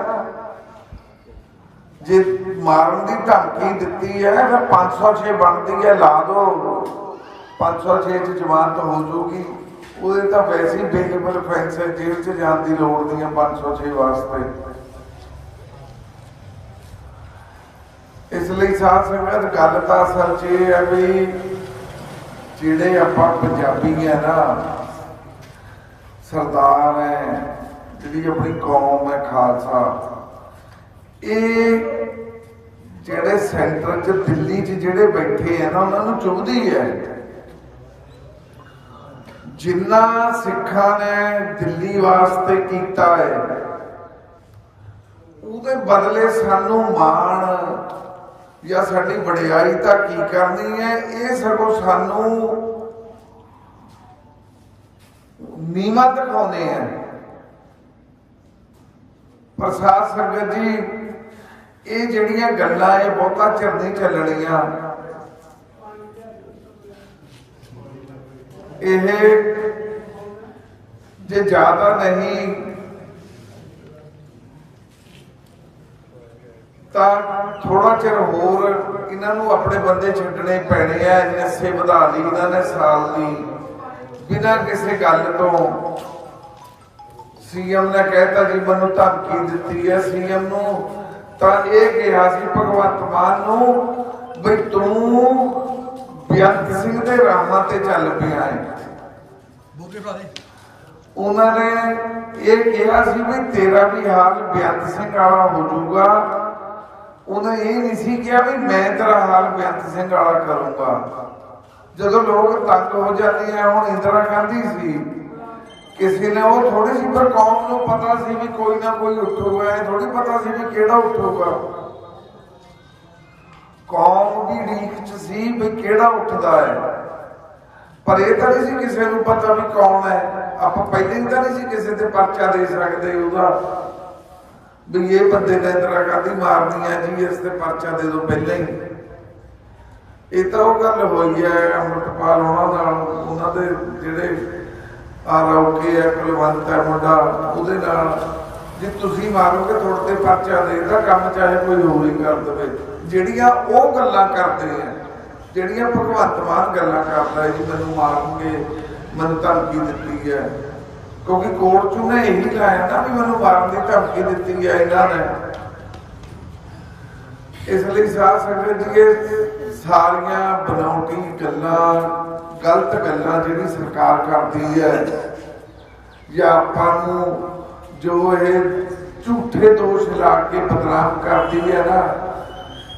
ਜੇ ਮਾਰਨ ਦੀ ਧਮਕੀ ਦਿੱਤੀ ਹੈ, ਫਿਰ 506 ਬਣਦੀ ਹੈ, ਲਾ ਦੋ। 506 ਚ ਜ਼ਮਾਨਤ ਹੋ ਜਾਊਗੀ। ਉਹਦੇ ਤਾਂ ਵੈਸੇ ਹੀ ਬੇਲੇਬਲ ਫੈਂਸ ਹੈ, ਜੇਲ੍ਹ ਚ ਜਾਣ ਦੀ ਲੋੜ ਨਹੀਂ ਹੈ 506 ਵਾਸਤੇ। ਇਸ ਲਈ ਸਾਧ ਸੰਗਤ, ਗੱਲ ਤਾਂ ਅਸਲ 'ਚ ਇਹ ਹੈ ਵੀ ਜਿਹੜੇ ਆਪਾਂ ਪੰਜਾਬੀ ਹੈ ਨਾ, ਸਰਦਾਰ ਹੈ, ਜਿਹੜੀ ਆਪਣੀ ਕੌਮ ਹੈ ਖਾਲਸਾ, ਇਹ ਜਿਹੜੇ ਸੈਂਟਰ 'ਚ, ਦਿੱਲੀ 'ਚ ਜਿਹੜੇ ਬੈਠੇ ਆ ਨਾ, ਉਹਨਾਂ ਨੂੰ ਚੁਭਦੀ ਹੈ। ਜਿੰਨਾ ਸਿੱਖਾਂ ਨੇ ਦਿੱਲੀ ਵਾਸਤੇ ਕੀਤਾ ਹੈ, ਉਹਦੇ ਬਦਲੇ ਸਾਨੂੰ ਮਾਣ ਜਾਂ ਸਾਡੀ ਵਡਿਆਈ ਤਾਂ ਕੀ ਕਰਨੀ ਹੈ, ਇਹ ਸਗੋਂ ਸਾਨੂੰ ਨੀਮਾ ਦਿਖਾਉਂਦੇ ਆ ਪ੍ਰਸਾਦ ਸੰਗਤ ਜੀ, ਇਹ ਜਿਹੜੀਆਂ ਗੱਲਾਂ ਇਹ ਬਹੁਤਾ ਚਿਰ ਨਹੀਂ ਚੱਲਣੀਆਂ। ਇਹ ਜੇ ਜ਼ਿਆਦਾ ਨਹੀਂ, ਤਾਂ ਥੋੜਾ ਚਿਰ ਹੋਰ ਇਹਨਾਂ ਨੂੰ ਆਪਣੇ ਬੰਦੇ ਛੱਡਣੇ ਪੈਣੇ ਆ ਨਸੇ ਵਧਾ ਲਈ, ਇਹਨਾਂ ਨੇ ਸਾਲ ਦੀ। ਬਿਨਾਂ ਕਿਸੇ ਗੱਲ ਤੋਂ ਸੀਐਮ ਨੇ ਕਹਿਤਾ ਜੀ, ਮੈਨੂੰ ਧਮਕੀ ਦਿੱਤੀ ਹੈ ਸੀਐਮ ਨੂੰ। ਤਾਂ ਇਹ ਕਿਹਾ ਸੀ, ਭਗਵੰਤ ਮਾਨ ਨੂੰ, ਵੀ ਤੂੰ ਬੇਅੰਤ ਸਿੰਘ ਦੇ ਰਾਹਾਂ ਤੇ ਚੱਲ ਪਿਆ ਹੈ। ਬੋਕੇ ਭਰਾ ਦੇ ਉਹਨਾਂ ਨੇ ਇਹ ਕਿਹਾ ਸੀ ਵੀ ਤੇਰਾ ਵੀ ਹਾਲ ਬੇਅੰਤ ਸਿੰਘ ਵਾਲਾ ਹੋ ਜਾਊਗਾ। ਉਹਨੇ ਇਹ ਨਹੀਂ ਸੀ ਕਿਹਾ ਵੀ ਮੈਂ ਤੇਰਾ ਹਾਲ ਬੇਅੰਤ ਸਿੰਘ ਵਾਲਾ ਕਰੂੰਗਾ। ਜਦੋਂ ਲੋਕ ਤੰਗ ਹੋ ਜਾਂਦੇ ਆ ਹੁਣ ਇੰਦਰਾ ਗਾਂਧੀ ਸੀ। ਕਿਸੇ ਨੇ ਉਹ ਥੋੜੀ ਸੀ ਪਰ ਕੌਮ ਨੂੰ ਪਤਾ ਸੀ ਵੀ ਕੋਈ ਨਾ ਕੋਈ ਉੱਠੂਗਾ ਇਹ ਥੋੜੀ ਪਤਾ ਸੀ ਵੀ ਕਿਹੜਾ ਉੱਠੂਗਾ। ਕੌਮ ਦੀ ਰੀਖ ਚ ਸੀ ਵੀ ਕਿਹੜਾ ਉੱਠਦਾ ਹੈ। ਪਰ ਇਹ ਤਾਂ ਨਹੀਂ ਸੀ ਕਿਸੇ ਨੂੰ ਪਤਾ ਵੀ ਕੌਣ ਹੈ। ਆਪਾਂ ਪਹਿਲੇ ਤਾਂ ਨਹੀਂ ਸੀ ਕਿਸੇ ਤੇ ਪਰਚਾ ਦੇ ਸਕਦੇ ਉਹਦਾ। ਵੀ ਇਹ ਬੰਦੇ ਨੇ ਇੰਦਰਾ ਗਾਂਧੀ ਮਾਰਨੀ ਹੈ ਜੀ, ਇਸ ਤੇ ਪਰਚਾ ਦੇ ਦਿਓ ਪਹਿਲਾਂ ਹੀ। ਇਹ ਤਾਂ ਉਹ ਗੱਲ ਹੋਈ ਹੈ ਅਮਰਪਾਲ ਉਹਨਾਂ ਨਾਲ ਉਹਨਾਂ ਦੇ ਜਿਹੜੇ ਆ ਰੌਕੇ ਹੈ, ਕੁਲਵੰਤ ਹੈ ਮੁੰਡਾ, ਉਹਦੇ ਨਾਲ। ਜੇ ਤੁਸੀਂ ਮਾਰੋਗੇ ਤੁਹਾਡੇ ਤੇ ਪਰਚਾ ਦੇ ਦਾ ਕੰਮ, ਚਾਹੇ ਕੋਈ ਹੋਰ ਹੀ ਕਰ ਦੇਵੇ। ਜਿਹੜੀਆਂ ਉਹ ਗੱਲਾਂ ਕਰਦੇ ਆ, ਜਿਹੜੀਆਂ ਭਗਵੰਤ ਮਾਨ ਗੱਲਾਂ ਕਰਦਾ ਜੀ, ਮੈਨੂੰ ਮਾਰਨਗੇ, ਮੈਨੂੰ ਧਮਕੀ ਦਿੱਤੀ ਹੈ। ਕਿਉਂਕਿ ਕੋਰਟ ਚ ਉਹਨੇ ਇਹੀ ਲਾਇਆ ਨਾ ਵੀ ਮੈਨੂੰ ਮਾਰਨ ਦੀ ਧਮਕੀ ਦਿੱਤੀ ਹੈ ਇਹਨਾਂ ਨੇ। ਇਸ ਲਈ ਸਾਧ ਸੰਗਤ ਜੀ, ਇਹ ਸਾਰੀਆਂ ਬਣਾਉਟੀ ਗੱਲਾਂ, ਗਲਤ ਗੱਲਾਂ ਜਿਹੜੀ ਸਰਕਾਰ ਕਰਦੀ ਹੈ, ਜਾਂ ਆਪਾਂ ਨੂੰ ਜੋ ਇਹ ਝੂਠੇ ਦੋਸ਼ ਲਾ ਕੇ ਬਦਨਾਮ ਕਰਦੀ ਹੈ ਨਾ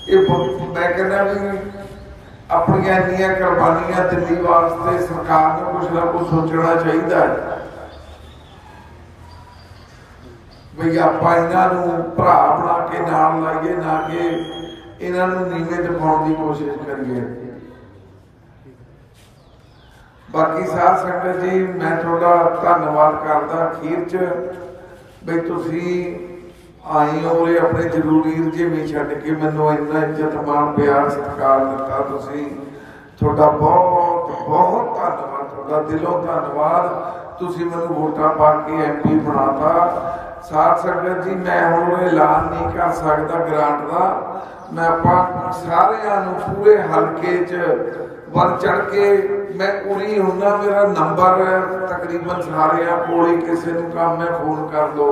ਇਹ ਮੈਂ ਕਹਿੰਦਾ ਵੀ ਆਪਣੀਆਂ ਇੰਨੀਆਂ ਕੁਰਬਾਨੀਆਂ ਦਿੱਲੀ ਵਾਸਤੇ ਸਰਕਾਰ ਨੂੰ ਕੁਝ ਨਾ ਕੁਝ ਸੋਚਣਾ ਚਾਹੀਦਾ ਹੈ। ਵੀ ਆਪਾਂ ਇਹਨਾਂ ਨੂੰ ਭਰਾ ਬਣਾ ਕੇ ਨਾਲ ਲਾਈਏ, ਨਾ ਕਿ ਇਹਨਾਂ ਨੂੰ ਨੀਵੇਂ ਦਿਖਾਉਣ ਦੀ ਕੋਸ਼ਿਸ਼ ਕਰੀਏ। ਬਾਕੀ ਸਾਧ ਸੰਗਤ ਜੀ, ਮੈਂ ਤੁਹਾਡਾ ਧੰਨਵਾਦ ਕਰਦਾ ਅਖੀਰ ਚ। ਵੀ ਤੁਸੀਂ ਆਈ ਹੋ ਆਪਣੇ ਜ਼ਰੂਰੀ ਜਿਵੇਂ ਛੱਡ ਕੇ ਮੈਨੂੰ ਇੰਨਾ ਇੱਜ਼ਤ ਮਾਣ, ਪਿਆਰ, ਸਤਿਕਾਰ ਦਿੱਤਾ ਤੁਸੀਂ। ਤੁਹਾਡਾ ਬਹੁਤ ਬਹੁਤ ਧੰਨਵਾਦ, ਤੁਹਾਡਾ ਦਿਲੋਂ ਧੰਨਵਾਦ। ਤੁਸੀਂ ਮੈਨੂੰ ਵੋਟਾਂ ਪਾ ਕੇ ਐਮਪੀ ਬਣਾਤਾ। ਸਾਥ ਸੰਗਤ ਜੀ, ਮੈਂ ਹੁਣ ਐਲਾਨ ਨਹੀਂ ਕਰ ਸਕਦਾ ਗ੍ਰਾਂਟ ਦਾ। ਮੈਂ ਆਪਾਂ ਸਾਰਿਆਂ ਨੂੰ ਪੂਰੇ ਹਲਕੇ 'ਚ ਵੱਲ ਚੜ ਕੇ ਮੈਂ ਉਰੀ ਹੁੰਦਾ, ਮੇਰਾ ਨੰਬਰ ਤਕਰੀਬਨ ਸਾਰਿਆਂ ਕੋਲ ਹੀ ਕਿਸੇ ਨੂੰ ਕੰਮ ਮੈਂ ਫੋਨ ਕਰ ਦੋ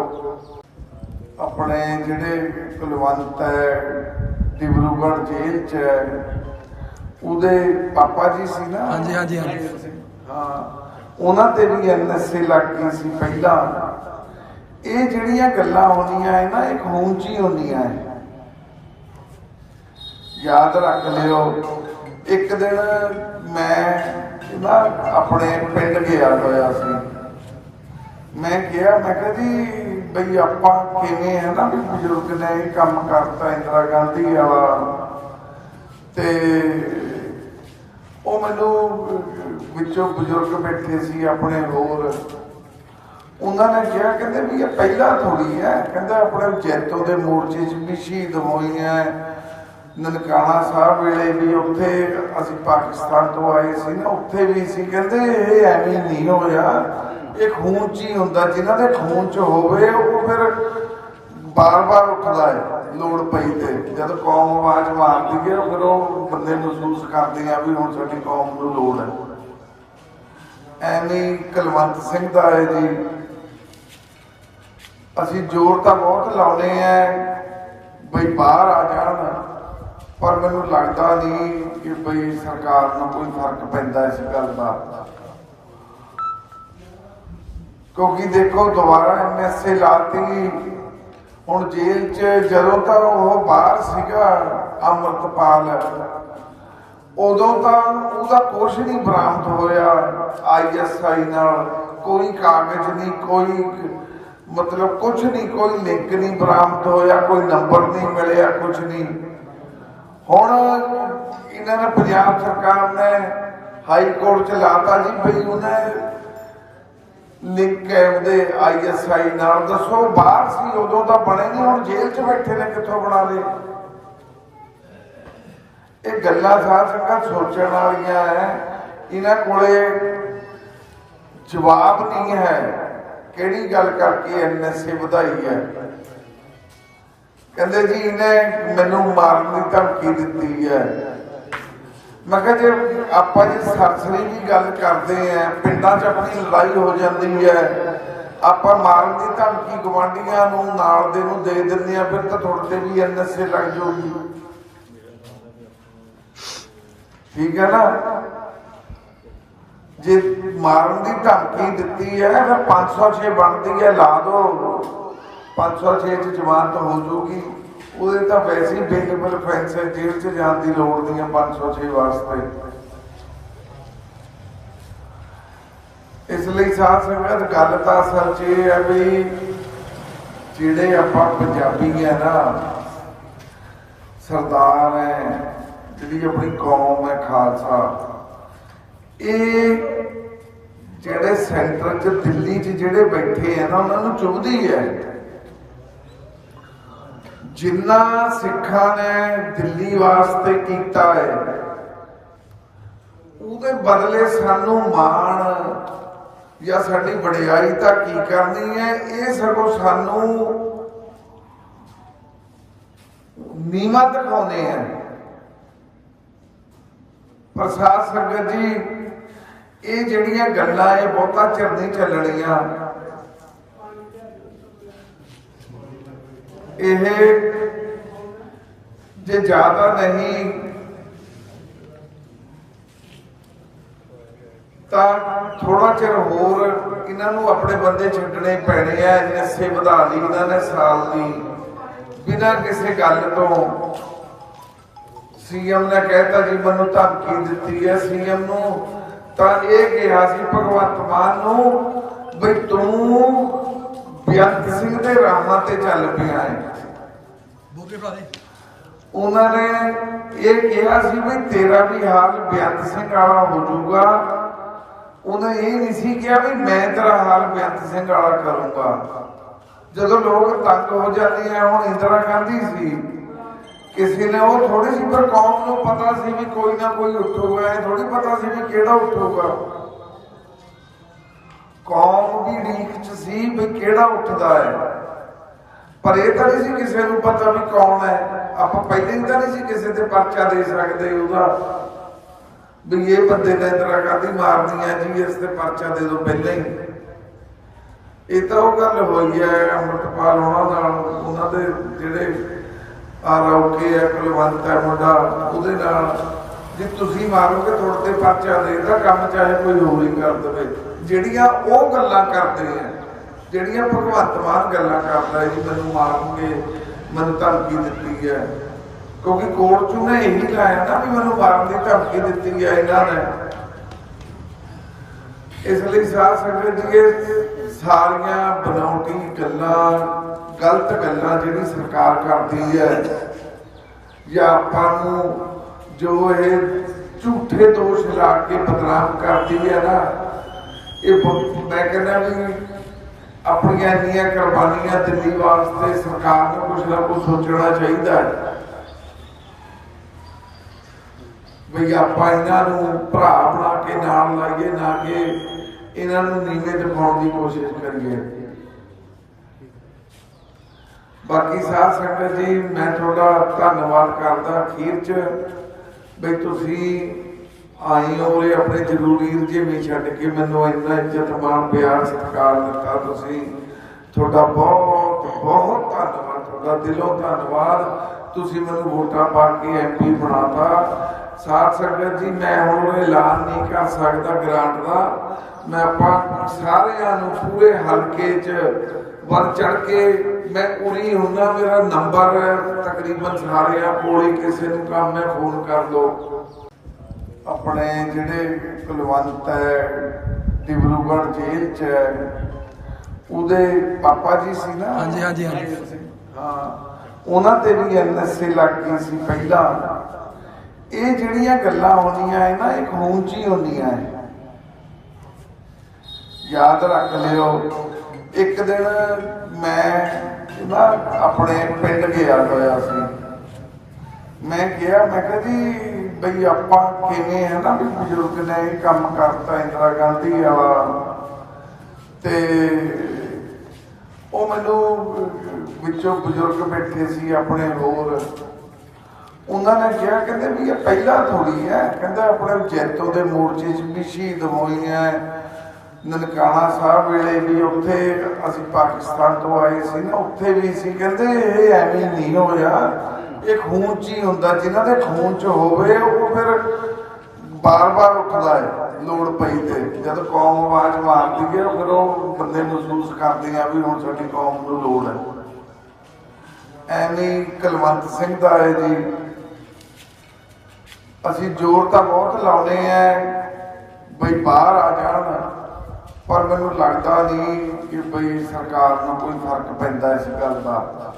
ਆਪਣੇ ਜਿਹੜੇ ਕੁਲਵੰਤ ਹੈ ਡਿਬਰੂਗੜ੍ਹ ਜੇਲ੍ਹ 'ਚ ਹੈ ਉਹਦੇ ਪਾਪਾ ਜੀ ਸੀ ਨਾ? ਹਾਂਜੀ ਹਾਂਜੀ ਹਾਂ ਉਹਨਾਂ ਤੇ ਵੀ ਐਨਐਸਏ ਲੱਗ ਗਈ ਸੀ ਪਹਿਲਾਂ। ਇਹ ਜਿਹੜੀਆਂ ਗੱਲਾਂ ਹੋਣੀਆਂ ਹੈ ਨਾ ਇਹ ਖੂਨ ਚ ਹੀ ਹੁੰਦੀਆਂ ਹੈ। ਯਾਦ ਰੱਖ ਲਿਓ ਇੱਕ ਦਿਨ ਮੈਂ ਨਾ ਆਪਣੇ ਪਿੰਡ ਗਿਆ ਹੋਇਆ ਸੀ। ਮੈਂ ਕਿਹਾ ਮੈਂ ਕਿਹਾ ਜੀ ਬਈ ਆਪਾਂ ਕਿਵੇਂ ਹੈ ਨਾ ਵੀ ਬਜ਼ੁਰਗ ਨੇ ਇਹ ਕੰਮ ਕਰਤਾ ਇੰਦਰਾ ਗਾਂਧੀ ਵਾਲਾ। ਤੇ ਉਹ ਮੈਨੂੰ ਵਿੱਚੋਂ ਬਜ਼ੁਰਗ ਬੈਠੇ ਸੀ ਆਪਣੇ ਹੋਰ। ਉਹਨਾਂ ਨੇ ਕਿਹਾ, ਕਹਿੰਦੇ ਵੀ ਇਹ ਪਹਿਲਾ ਥੋੜੀ ਹੈ। ਕਹਿੰਦੇ ਆਪਣੇ ਜੈਤੋ ਦੇ ਮੋਰਚੇ 'ਚ ਵੀ ਸ਼ਹੀਦ ਹੋਈ ਹੈ ਨਨਕਾਣਾ ਸਾਹਿਬ ਵੇਲੇ ਵੀ ਉੱਥੇ ਅਸੀਂ ਪਾਕਿਸਤਾਨ ਤੋਂ ਆਏ ਸੀ ਨਾ, ਉੱਥੇ ਵੀ ਸੀ। ਕਹਿੰਦੇ ਇਹ ਐਵੇਂ ਨਹੀਂ ਹੋਇਆ। ਇਹ ਖੂਨ 'ਚ ਹੀ ਹੁੰਦਾ, ਜਿਨ੍ਹਾਂ ਦੇ ਖੂਨ 'ਚ ਹੋਵੇ, ਉਹ ਫਿਰ ਬਾਰ-ਬਾਰ ਉੱਠਦਾ ਹੈ, ਲੋੜ ਪਈ ਤੇ। ਜਦ ਕੌਮ ਆਵਾਜ਼ ਮਾਰਦੀ ਹੈ, ਫਿਰ ਉਹ ਬੰਦੇ ਮਹਿਸੂਸ ਕਰਦੇ ਆ ਵੀ ਹੁਣ ਸਾਡੀ ਕੌਮ ਨੂੰ ਲੋੜ ਹੈ। ਐਵੇਂ ਹੀ ਕੁਲਵੰਤ ਸਿੰਘ ਦਾ ਹੈ ਜੀ। ਅਸੀਂ ਜ਼ੋਰ ਤਾਂ ਬਹੁਤ ਲਾਉਨੇ ਆ, ਬਈ ਬਾਹਰ ਆ ਜਾਣ, ਪਰ ਮੈਨੂੰ ਲੱਗਦਾ ਨਹੀਂ ਕਿ ਬਈ ਸਰਕਾਰ ਨੂੰ ਕੋਈ ਫ਼ਰਕ ਪੈਂਦਾ ਇਸ ਗੱਲ ਦਾ। ਕਿਉਂਕਿ ਦੇਖੋ ਦੁਬਾਰਾ ਐਮਐਸਏ ਲਾਤੀ। ਹੁਣ ਜੇਲ੍ਹ 'ਚ ਜਦੋਂ ਤਾਂ ਉਹ ਬਾਹਰ ਸੀਗਾ ਅਮਰਤਪਾਲ, ਉਦੋਂ ਤਾਂ ਉਹਦਾ ਕੁਝ ਨਹੀਂ ਬਰਾਮਦ ਹੋਇਆ ਆਈਐਸਆਈ ਨਾਲ। ਕੋਈ ਕਾਗਜ਼ ਨਹੀਂ ਕੋਈ ਮਤਲਬ ਕੁਝ ਨਹੀਂ ਕੋਈ ਲਿੰਕ ਨਹੀਂ ਬਰਾਮਦ ਹੋਇਆ, ਕੋਈ ਨੰਬਰ ਨਹੀਂ ਮਿਲਿਆ ਕੁਝ ਨਹੀਂ ਹੁਣ ਇਹਨਾਂ ਨੇ ਪੰਜਾਬ ਸਰਕਾਰ ਨੇ ਹਾਈ ਕੋਰਟ ਚ ਲਾਤਾ ਜੀ, ਬਈ ਉਹਨੇ ਲਿੰਕ ਹੈ ਉਹਦੇ ਆਈਐਸਆਈ ਨਾਲ ਦੱਸੋ, ਬਾਹਰ ਸੀ, ਉਦੋਂ ਤਾਂ ਬਣੇ ਨਹੀਂ, ਹੁਣ ਜੇਲ੍ਹ 'ਚ ਬੈਠੇ ਨੇ, ਕਿੱਥੋਂ ਬਣਾ ਲਏ? ਇਹ ਗੱਲਾਂ ਸਾਧ ਸੰਗਤ ਸੋਚਣ ਵਾਲੀਆਂ ਐ। ਇਹਨਾਂ ਕੋਲੇ ਜਵਾਬ ਨਹੀਂ ਹੈ। ਕਿਹੜੀ ਗੱਲ ਕਰਕੇ ਐਨਐਸਏ ਵਧਾਈ ਹੈ? ਕਹਿੰਦੇ ਜੀ, ਇਹਨੇ ਮੈਨੂੰ ਮਾਰਨ ਦੀ ਧਮਕੀ ਦਿੱਤੀ ਹੈ। ਮੈਂ ਕਿਹਾ ਜੇ ਆਪਾਂ ਜੇ ਸਰਸਰੀ ਦੀ ਗੱਲ ਕਰਦੇ ਆ, ਪਿੰਡਾਂ 'ਚ ਆਪਣੀ ਲੜਾਈ ਹੋ ਜਾਂਦੀ ਹੈ, ਆਪਾਂ ਮਾਰਨ ਦੀ ਧਮਕੀ ਗਵਾਂਡੀਆਂ ਨੂੰ, ਨਾਲ ਦੇ ਨੂੰ ਦੇ ਦਿੰਦੇ ਆ, ਫਿਰ ਤਾਂ ਤੁਹਾਡੇ ਤੇ ਵੀ ਐਨਐਸਏ ਲੱਗ ਜਾਊਗੀ। ਠੀਕ ਹੈ ਨਾ? ਜੇ ਮਾਰਨ ਦੀ ਧਮਕੀ ਦਿੱਤੀ ਹੈ ਤਾਂ 506 ਬਣਦੀ ਹੈ, ਲਾ ਦੋ। 506 ਚ ਜ਼ਮਾਨਤ ਹੋ ਜਾਊਗੀ। ਉਹਦੇ ਤਾਂ ਵੈਸੇ ਹੀ ਬੇਲੇਬਲ ਫੈਂਸ ਹੈ, ਜੇਲ੍ਹ ਚ ਜਾਣ ਦੀ ਲੋੜ ਨਹੀਂ ਹੈ 506 ਵਾਸਤੇ। ਇਸ ਲਈ ਸਾਧ ਸੰਗਤ, ਗੱਲ ਤਾਂ ਅਸਲ 'ਚ ਇਹ ਹੈ ਵੀ ਜਿਹੜੇ ਆਪਾਂ ਪੰਜਾਬੀ ਹੈ ਨਾ, ਸਰਦਾਰ ਹੈ, ਜਿਹੜੀ ਆਪਣੀ ਕੌਮ ਹੈ ਖਾਲਸਾ, ਇਹ ਜਿਹੜੇ ਸੈਂਟਰ 'ਚ ਦਿੱਲੀ 'ਚ ਜਿਹੜੇ ਬੈਠੇ ਆ ਨਾ, ਉਹਨਾਂ ਨੂੰ ਚੁਭਦੀ ਹੈ। ਜਿੰਨਾ ਸਿੱਖਾਂ ਨੇ ਦਿੱਲੀ ਵਾਸਤੇ ਕੀਤਾ ਹੈ, ਉਹਦੇ ਬਦਲੇ ਸਾਨੂੰ ਮਾਣ ਜਾਂ ਸਾਡੀ ਵਡਿਆਈ ਤਾਂ ਕੀ ਕਰਨੀ ਹੈ, ਇਹ ਸਗੋਂ ਸਾਨੂੰ ਨੀਮਾ ਦਿਖਾਉਂਦੇ ਆ ਪ੍ਰਸਾਦ ਸੰਗਤ ਜੀ, ਇਹ ਜਿਹੜੀਆਂ ਗੱਲਾਂ, ਇਹ ਬਹੁਤਾ ਚਿਰ ਨਹੀਂ ਚੱਲਣੀਆਂ। ਇਹ ਜੇ ਜ਼ਿਆਦਾ ਨਹੀਂ, ਤਾਂ ਥੋੜਾ ਚਿਰ ਹੋਰ ਇਹਨਾਂ ਨੂੰ ਆਪਣੇ ਬੰਦੇ ਛੱਡਣੇ ਪੈਣੇ ਆ ਜਿਵੇਂ ਵਧਾ ਲਈ, ਇਹਨਾਂ ਨੇ ਸਾਲ ਦੀ। ਬਿਨਾਂ ਕਿਸੇ ਗੱਲ ਤੋਂ ਸੀਐਮ ਨੇ ਕਹਿਤਾ ਜੀ, ਮੈਨੂੰ ਧਮਕੀ ਦਿੱਤੀ ਹੈ। ਸੀਐਮ ਨੂੰ ਤਾਂ ਇਹ ਕਿਹਾ ਸੀ, ਭਗਵੰਤ ਮਾਨ ਨੂੰ ਵੀ ਤੂੰ ਬੇਅੰਤ ਸਿੰਘ ਦੇ ਰਾਹਾਂ ਤੇ ਚੱਲ ਪਿਆ ਹੈ। ਬੋਕੇ ਭਰਾ ਦੇ ਉਹਨਾਂ ਨੇ ਇਹ ਕਿਹਾ ਸੀ ਵੀ ਤੇਰਾ ਵੀ ਹਾਲ ਬੇਅੰਤ ਸਿੰਘ ਵਾਲਾ ਹੋ ਜਾਊਗਾ। ਉਹਨੇ ਇਹ ਨਹੀਂ ਸੀ ਕਿਹਾ ਵੀ ਮੈਂ ਤੇਰਾ ਹਾਲ ਬੇਅੰਤ ਸਿੰਘ ਵਾਲਾ ਕਰੂੰਗਾ। ਜਦੋਂ ਲੋਕ ਤੰਗ ਹੋ ਜਾਂਦੇ ਆ ਹੁਣ ਇੰਦਰਾ ਗਾਂਧੀ ਸੀ। ਕਿਸੇ ਨੇ ਉਹ ਥੋੜੀ ਸੀ ਪਰ ਕੌਮ ਨੂੰ ਪਤਾ ਸੀ ਵੀ ਕੋਈ ਨਾ ਕੋਈ ਉੱਠੂਗਾ ਇਹ ਥੋੜੀ ਪਤਾ ਸੀ ਵੀ ਕਿਹੜਾ ਉੱਠੂਗਾ। ਕੌਮ ਦੀ ਰੀਖ ਚ ਸੀ ਵੀ ਕਿਹੜਾ ਉੱਠਦਾ ਹੈ। ਪਰ ਇਹ ਤਾਂ ਨਹੀਂ ਸੀ ਕਿਸੇ ਨੂੰ ਪਤਾ ਵੀ ਕੌਣ ਹੈ। ਆਪਾਂ ਪਹਿਲੇ ਹੀ ਤਾਂ ਨਹੀਂ ਸੀ ਕਿਸੇ ਤੇ ਪਰਚਾ ਦੇ ਸਕਦੇ ਉਹਦਾ। ਵੀ ਇਹ ਬੰਦੇ ਨੇ ਇੰਦਰਾ ਗਾਂਧੀ ਮਾਰਨੀ ਹੈ ਜੀ, ਇਸ ਤੇ ਪਰਚਾ ਦੇ ਦਿਓ ਪਹਿਲਾਂ ਹੀ। ਇਹ ਤਾਂ ਉਹ ਗੱਲ ਹੋਈ ਹੈ, ਅੰਮ੍ਰਿਤਪਾਲ ਉਹਨਾਂ ਨਾਲ ਉਹਨਾਂ ਦੇ ਜਿਹੜੇ ਆ ਰੌਕੇ ਹੈ, ਕੁਲਵੰਤ ਹੈ, ਮੁੰਡਾ, ਉਹਦੇ ਨਾਲ ਜੇ ਤੁਸੀਂ ਮਾਰੋਗੇ ਤੁਹਾਡੇ ਤੇ ਪਰਚਾ ਦੇਦਾ ਕੰਮ ਚਾਹੇ ਕੋਈ ਹੋਰ ਹੀ ਕਰ ਦੇਵੇ। ਜਿਹੜੀਆਂ ਉਹ ਗੱਲਾਂ ਕਰਦੇ ਆ, ਜਿਹੜੀਆਂ ਭਗਵੰਤ ਮਾਨ ਗੱਲਾਂ ਕਰਦਾ ਜੀ ਮੈਨੂੰ ਮਾਰਨਗੇ, ਮੈਨੂੰ ਧਮਕੀ ਦਿੱਤੀ ਹੈ। ਕਿਉਂਕਿ ਕੋਰਟ ਚ ਨੇ ਇਹੀ ਲਾਇਆ ਨਾ ਵੀ ਮੈਨੂੰ ਮਾਰਨ ਦੀ ਧਮਕੀ ਦਿੱਤੀ ਹੈ ਇਹਨਾਂ ਨੇ। ਇਸ ਲਈ ਸਾਧ ਸੰਗਤ ਜੀ ਇਹ ਸਾਰੀਆਂ ਬਣਾਉਟੀ ਗੱਲਾਂ, ਗਲਤ ਗੱਲਾਂ ਜਿਹੜੀ ਸਰਕਾਰ ਕਰਦੀ ਹੈ, ਜਾਂ ਆਪਾਂ ਨੂੰ ਜੋ ਇਹ ਝੂਠੇ ਦੋਸ਼ ਲਾ ਕੇ ਬਦਨਾਮ ਕਰਦੀ ਹੈ ਨਾ, ਇਹ ਮੈਂ ਕਹਿੰਦਾ ਵੀ ਆਪਣੀਆਂ ਇੰਨੀਆਂ ਕੁਰਬਾਨੀਆਂ ਦਿੱਲੀ ਵਾਸਤੇ ਸਰਕਾਰ ਨੂੰ ਕੁਝ ਨਾ ਕੁਝ ਸੋਚਣਾ ਚਾਹੀਦਾ ਹੈ। ਵੀ ਆਪਾਂ ਇਹਨਾਂ ਨੂੰ ਭਰਾ ਬਣਾ ਕੇ ਨਾਲ ਲਾਈਏ, ਨਾ ਕਿ ਇਹਨਾਂ ਨੂੰ ਨੀਵੇਂ ਦਿਖਾਉਣ ਦੀ ਕੋਸ਼ਿਸ਼ ਕਰੀਏ। ਬਾਕੀ ਸਾਧ ਸੰਗਤ ਜੀ, ਮੈਂ ਤੁਹਾਡਾ ਧੰਨਵਾਦ ਕਰਦਾ ਅਖੀਰ ਚ। ਵੀ ਤੁਸੀਂ ਆਏ ਹੋ ਉਰੇ ਆਪਣੇ ਜ਼ਰੂਰੀ ਵੀ ਛੱਡ ਕੇ ਮੈਨੂੰ ਇੰਨਾ ਇੱਜ਼ਤ, ਮਾਣ, ਪਿਆਰ, ਸਤਿਕਾਰ ਦਿੱਤਾ ਤੁਸੀਂ। ਤੁਹਾਡਾ ਬਹੁਤ ਬਹੁਤ ਧੰਨਵਾਦ, ਤੁਹਾਡਾ ਦਿਲੋਂ ਧੰਨਵਾਦ। ਤੁਸੀਂ ਮੈਨੂੰ ਵੋਟਾਂ ਪਾ ਕੇ ਐਮਪੀ ਬਣਾਤਾ। ਸਾਥ ਸੰਗਤ ਜੀ, ਮੈਂ ਹੁਣ ਐਲਾਨ ਨਹੀਂ ਕਰ ਸਕਦਾ ਗ੍ਰਾਂਟ ਦਾ। ਮੈਂ ਆਪਾਂ ਸਾਰਿਆਂ ਨੂੰ ਪੂਰੇ ਹਲਕੇ 'ਚ ਵੱਧ ਚੜ ਕੇ ਮੈਂ ਉਰੀ ਹੁੰਦਾ ਮੇਰਾ ਨੰਬਰ ਤਕਰੀਬਨ ਸਾਰਿਆਂ ਕੋਲ ਹੀ ਕਿਸੇ ਨੂੰ ਕੰਮ ਹੈ ਫੋਨ ਕਰ ਲਓ ਆਪਣੇ ਜਿਹੜੇ ਕੁਲਵੰਤ ਹੈ ਡਿਬਰੂਗੜ੍ਹ ਜੇਲ੍ਹ 'ਚ ਹੈ ਉਹਦੇ ਪਾਪਾ ਜੀ ਸੀ ਨਾ? ਹਾਂਜੀ, ਹਾਂਜੀ, ਹਾਂਜੀ। ਹਾਂ ਉਹਨਾਂ ਤੇ ਵੀ ਐਨਐਸਏ ਲੱਗ ਗਈ ਸੀ ਪਹਿਲਾਂ। ਇਹ ਜਿਹੜੀਆਂ ਗੱਲਾਂ ਹੁੰਦੀਆਂ ਹੈ ਨਾ ਇਹ ਖੂਨ 'ਚ ਹੀ ਹੁੰਦੀਆਂ ਹੈ। ਯਾਦ ਰੱਖ ਲਿਓ। ਇੱਕ ਦਿਨ ਮੈਂ ਨਾ ਆਪਣੇ ਪਿੰਡ ਗਿਆ ਹੋਇਆ ਸੀ। ਮੈਂ ਕਿਹਾ ਮੈਂ ਕਿਹਾ ਜੀ, ਬਈ ਆਪਾਂ ਕਿਵੇਂ ਹੈ ਨਾ, ਵੀ ਬਜ਼ੁਰਗ ਨੇ ਇਹ ਕੰਮ ਕਰਤਾ ਇੰਦਰਾ ਗਾਂਧੀ ਵਾਲਾ। ਤੇ ਉਹ ਮੈਨੂੰ ਵਿੱਚੋਂ ਬਜ਼ੁਰਗ ਬੈਠੇ ਸੀ ਆਪਣੇ ਹੋਰ। ਉਹਨਾਂ ਨੇ ਕਿਹਾ, ਕਹਿੰਦੇ ਵੀ ਇਹ ਪਹਿਲਾਂ ਥੋੜੀ ਹੈ। ਕਹਿੰਦਾ ਆਪਣੇ ਜੈਤੋ ਦੇ ਮੋਰਚੇ 'ਚ ਵੀ ਸ਼ਹੀਦ ਹੋਈਆਂ। ਨਨਕਾਣਾ ਸਾਹਿਬ ਵੇਲੇ ਵੀ ਉੱਥੇ ਅਸੀਂ ਪਾਕਿਸਤਾਨ ਤੋਂ ਆਏ ਸੀ ਨਾ, ਉੱਥੇ ਵੀ ਸੀ ਕਹਿੰਦੇ ਇਹ ਐਵੇਂ ਨਹੀਂ ਹੋਇਆ। ਇਹ ਖੂਨ 'ਚ ਹੀ ਹੁੰਦਾ, ਜਿਨ੍ਹਾਂ ਦੇ ਖੂਨ 'ਚ ਹੋਵੇ, ਉਹ ਫਿਰ ਬਾਰ-ਬਾਰ ਉੱਠਦਾ ਹੈ, ਲੋੜ ਪਈ ਤੇ। ਜਦ ਕੌਮ ਆਵਾਜ਼ ਮਾਰਦੀ ਹੈ ਫਿਰ ਉਹ ਬੰਦੇ ਮਹਿਸੂਸ ਕਰਦੇ ਆ ਵੀ ਹੁਣ ਸਾਡੀ ਕੌਮ ਨੂੰ ਲੋੜ ਹੈ। ਐਵੇਂ ਹੀ ਕੁਲਵੰਤ ਸਿੰਘ ਦਾ ਹੈ ਜੀ। ਅਸੀਂ ਜ਼ੋਰ ਤਾਂ ਬਹੁਤ ਲਾਉਨੇ ਆ ਬਈ ਬਾਹਰ ਆ ਜਾਣ। ਪਰ ਮੈਨੂੰ ਲੱਗਦਾ ਨਹੀਂ ਕਿ ਬਈ ਸਰਕਾਰ ਨੂੰ ਕੋਈ ਫ਼ਰਕ ਪੈਂਦਾ ਇਸ ਗੱਲ ਦਾ।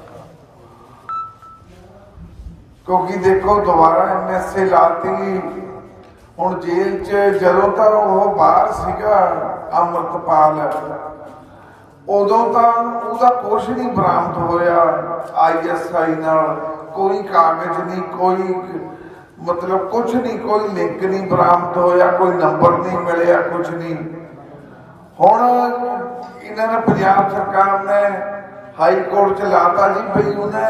ਕਿਉਂਕਿ ਦੇਖੋ, ਦੁਬਾਰਾ ਐਨਐਸਏ ਲਾਤੀ। ਹੁਣ ਜੇਲ੍ਹ 'ਚ ਜਦੋਂ ਤਾਂ ਉਹ ਬਾਹਰ ਸੀਗਾ, ਅਮਰਤਪਾਲ, ਉਦੋਂ ਤਾਂ ਉਹਦਾ ਕੁਝ ਨਹੀਂ ਬਰਾਮਦ ਹੋਇਆ ਆਈਐਸਆਈ ਨਾਲ। ਕੋਈ ਕਾਗਜ਼ ਨਹੀਂ ਕੋਈ ਮਤਲਬ ਕੁਝ ਨਹੀਂ ਕੋਈ ਲਿੰਕ ਨਹੀਂ ਬਰਾਮਦ ਹੋਇਆ, ਕੋਈ ਨੰਬਰ ਨਹੀਂ ਮਿਲਿਆ ਕੁਝ ਨਹੀਂ ਹੁਣ ਇਹਨਾਂ ਨੇ ਪੰਜਾਬ ਸਰਕਾਰ ਨੇ ਹਾਈ ਕੋਰਟ ਚ ਲਾਤਾ ਜੀ ਭਈ ਉਹਨੇ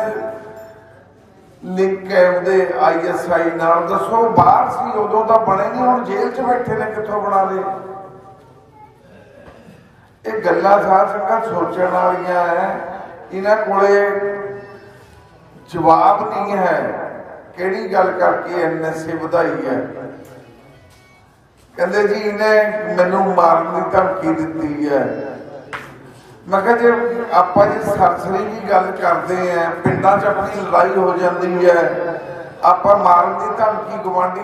ਲਿੰਕ ਹੈ ਉਹਦੇ ਆਈਐਸਆਈ ਨਾਲ। ਦੱਸੋ, ਬਾਹਰ ਸੀ, ਉਦੋਂ ਤਾਂ ਬਣੇ ਨਹੀਂ, ਹੁਣ ਜੇਲ੍ਹ 'ਚ ਬੈਠੇ ਨੇ, ਕਿੱਥੋਂ ਬਣਾ ਲਏ? ਇਹ ਗੱਲਾਂ ਸਾਧ ਸੰਗਤ ਸੋਚਣ ਵਾਲੀਆਂ ਹੈ ਇਹਨਾਂ ਕੋਲੇ ਜਵਾਬ ਨਹੀਂ ਹੈ। ਕਿਹੜੀ ਗੱਲ ਕਰਕੇ ਐਨਐਸਏ ਵਧਾਈ ਹੈ? ਕਹਿੰਦੇ ਜੀ, ਇਹਨੇ ਮੈਨੂੰ ਮਾਰਨ ਦੀ ਧਮਕੀ ਦਿੱਤੀ ਹੈ। ਮੈਂ ਕਿਹਾ, ਜੇ ਆਪਾਂ ਜੇ ਸਰਸਰੀ ਦੀ ਗੱਲ ਕਰਦੇ ਆ ਪਿੰਡਾਂ 'ਚ ਆਪਣੀ ਲੜਾਈ ਹੋ ਜਾਂਦੀ ਹੈ, ਆਪਾਂ ਮਾਰਨ ਦੀ ਧਮਕੀ ਗਵਾਂਢੀ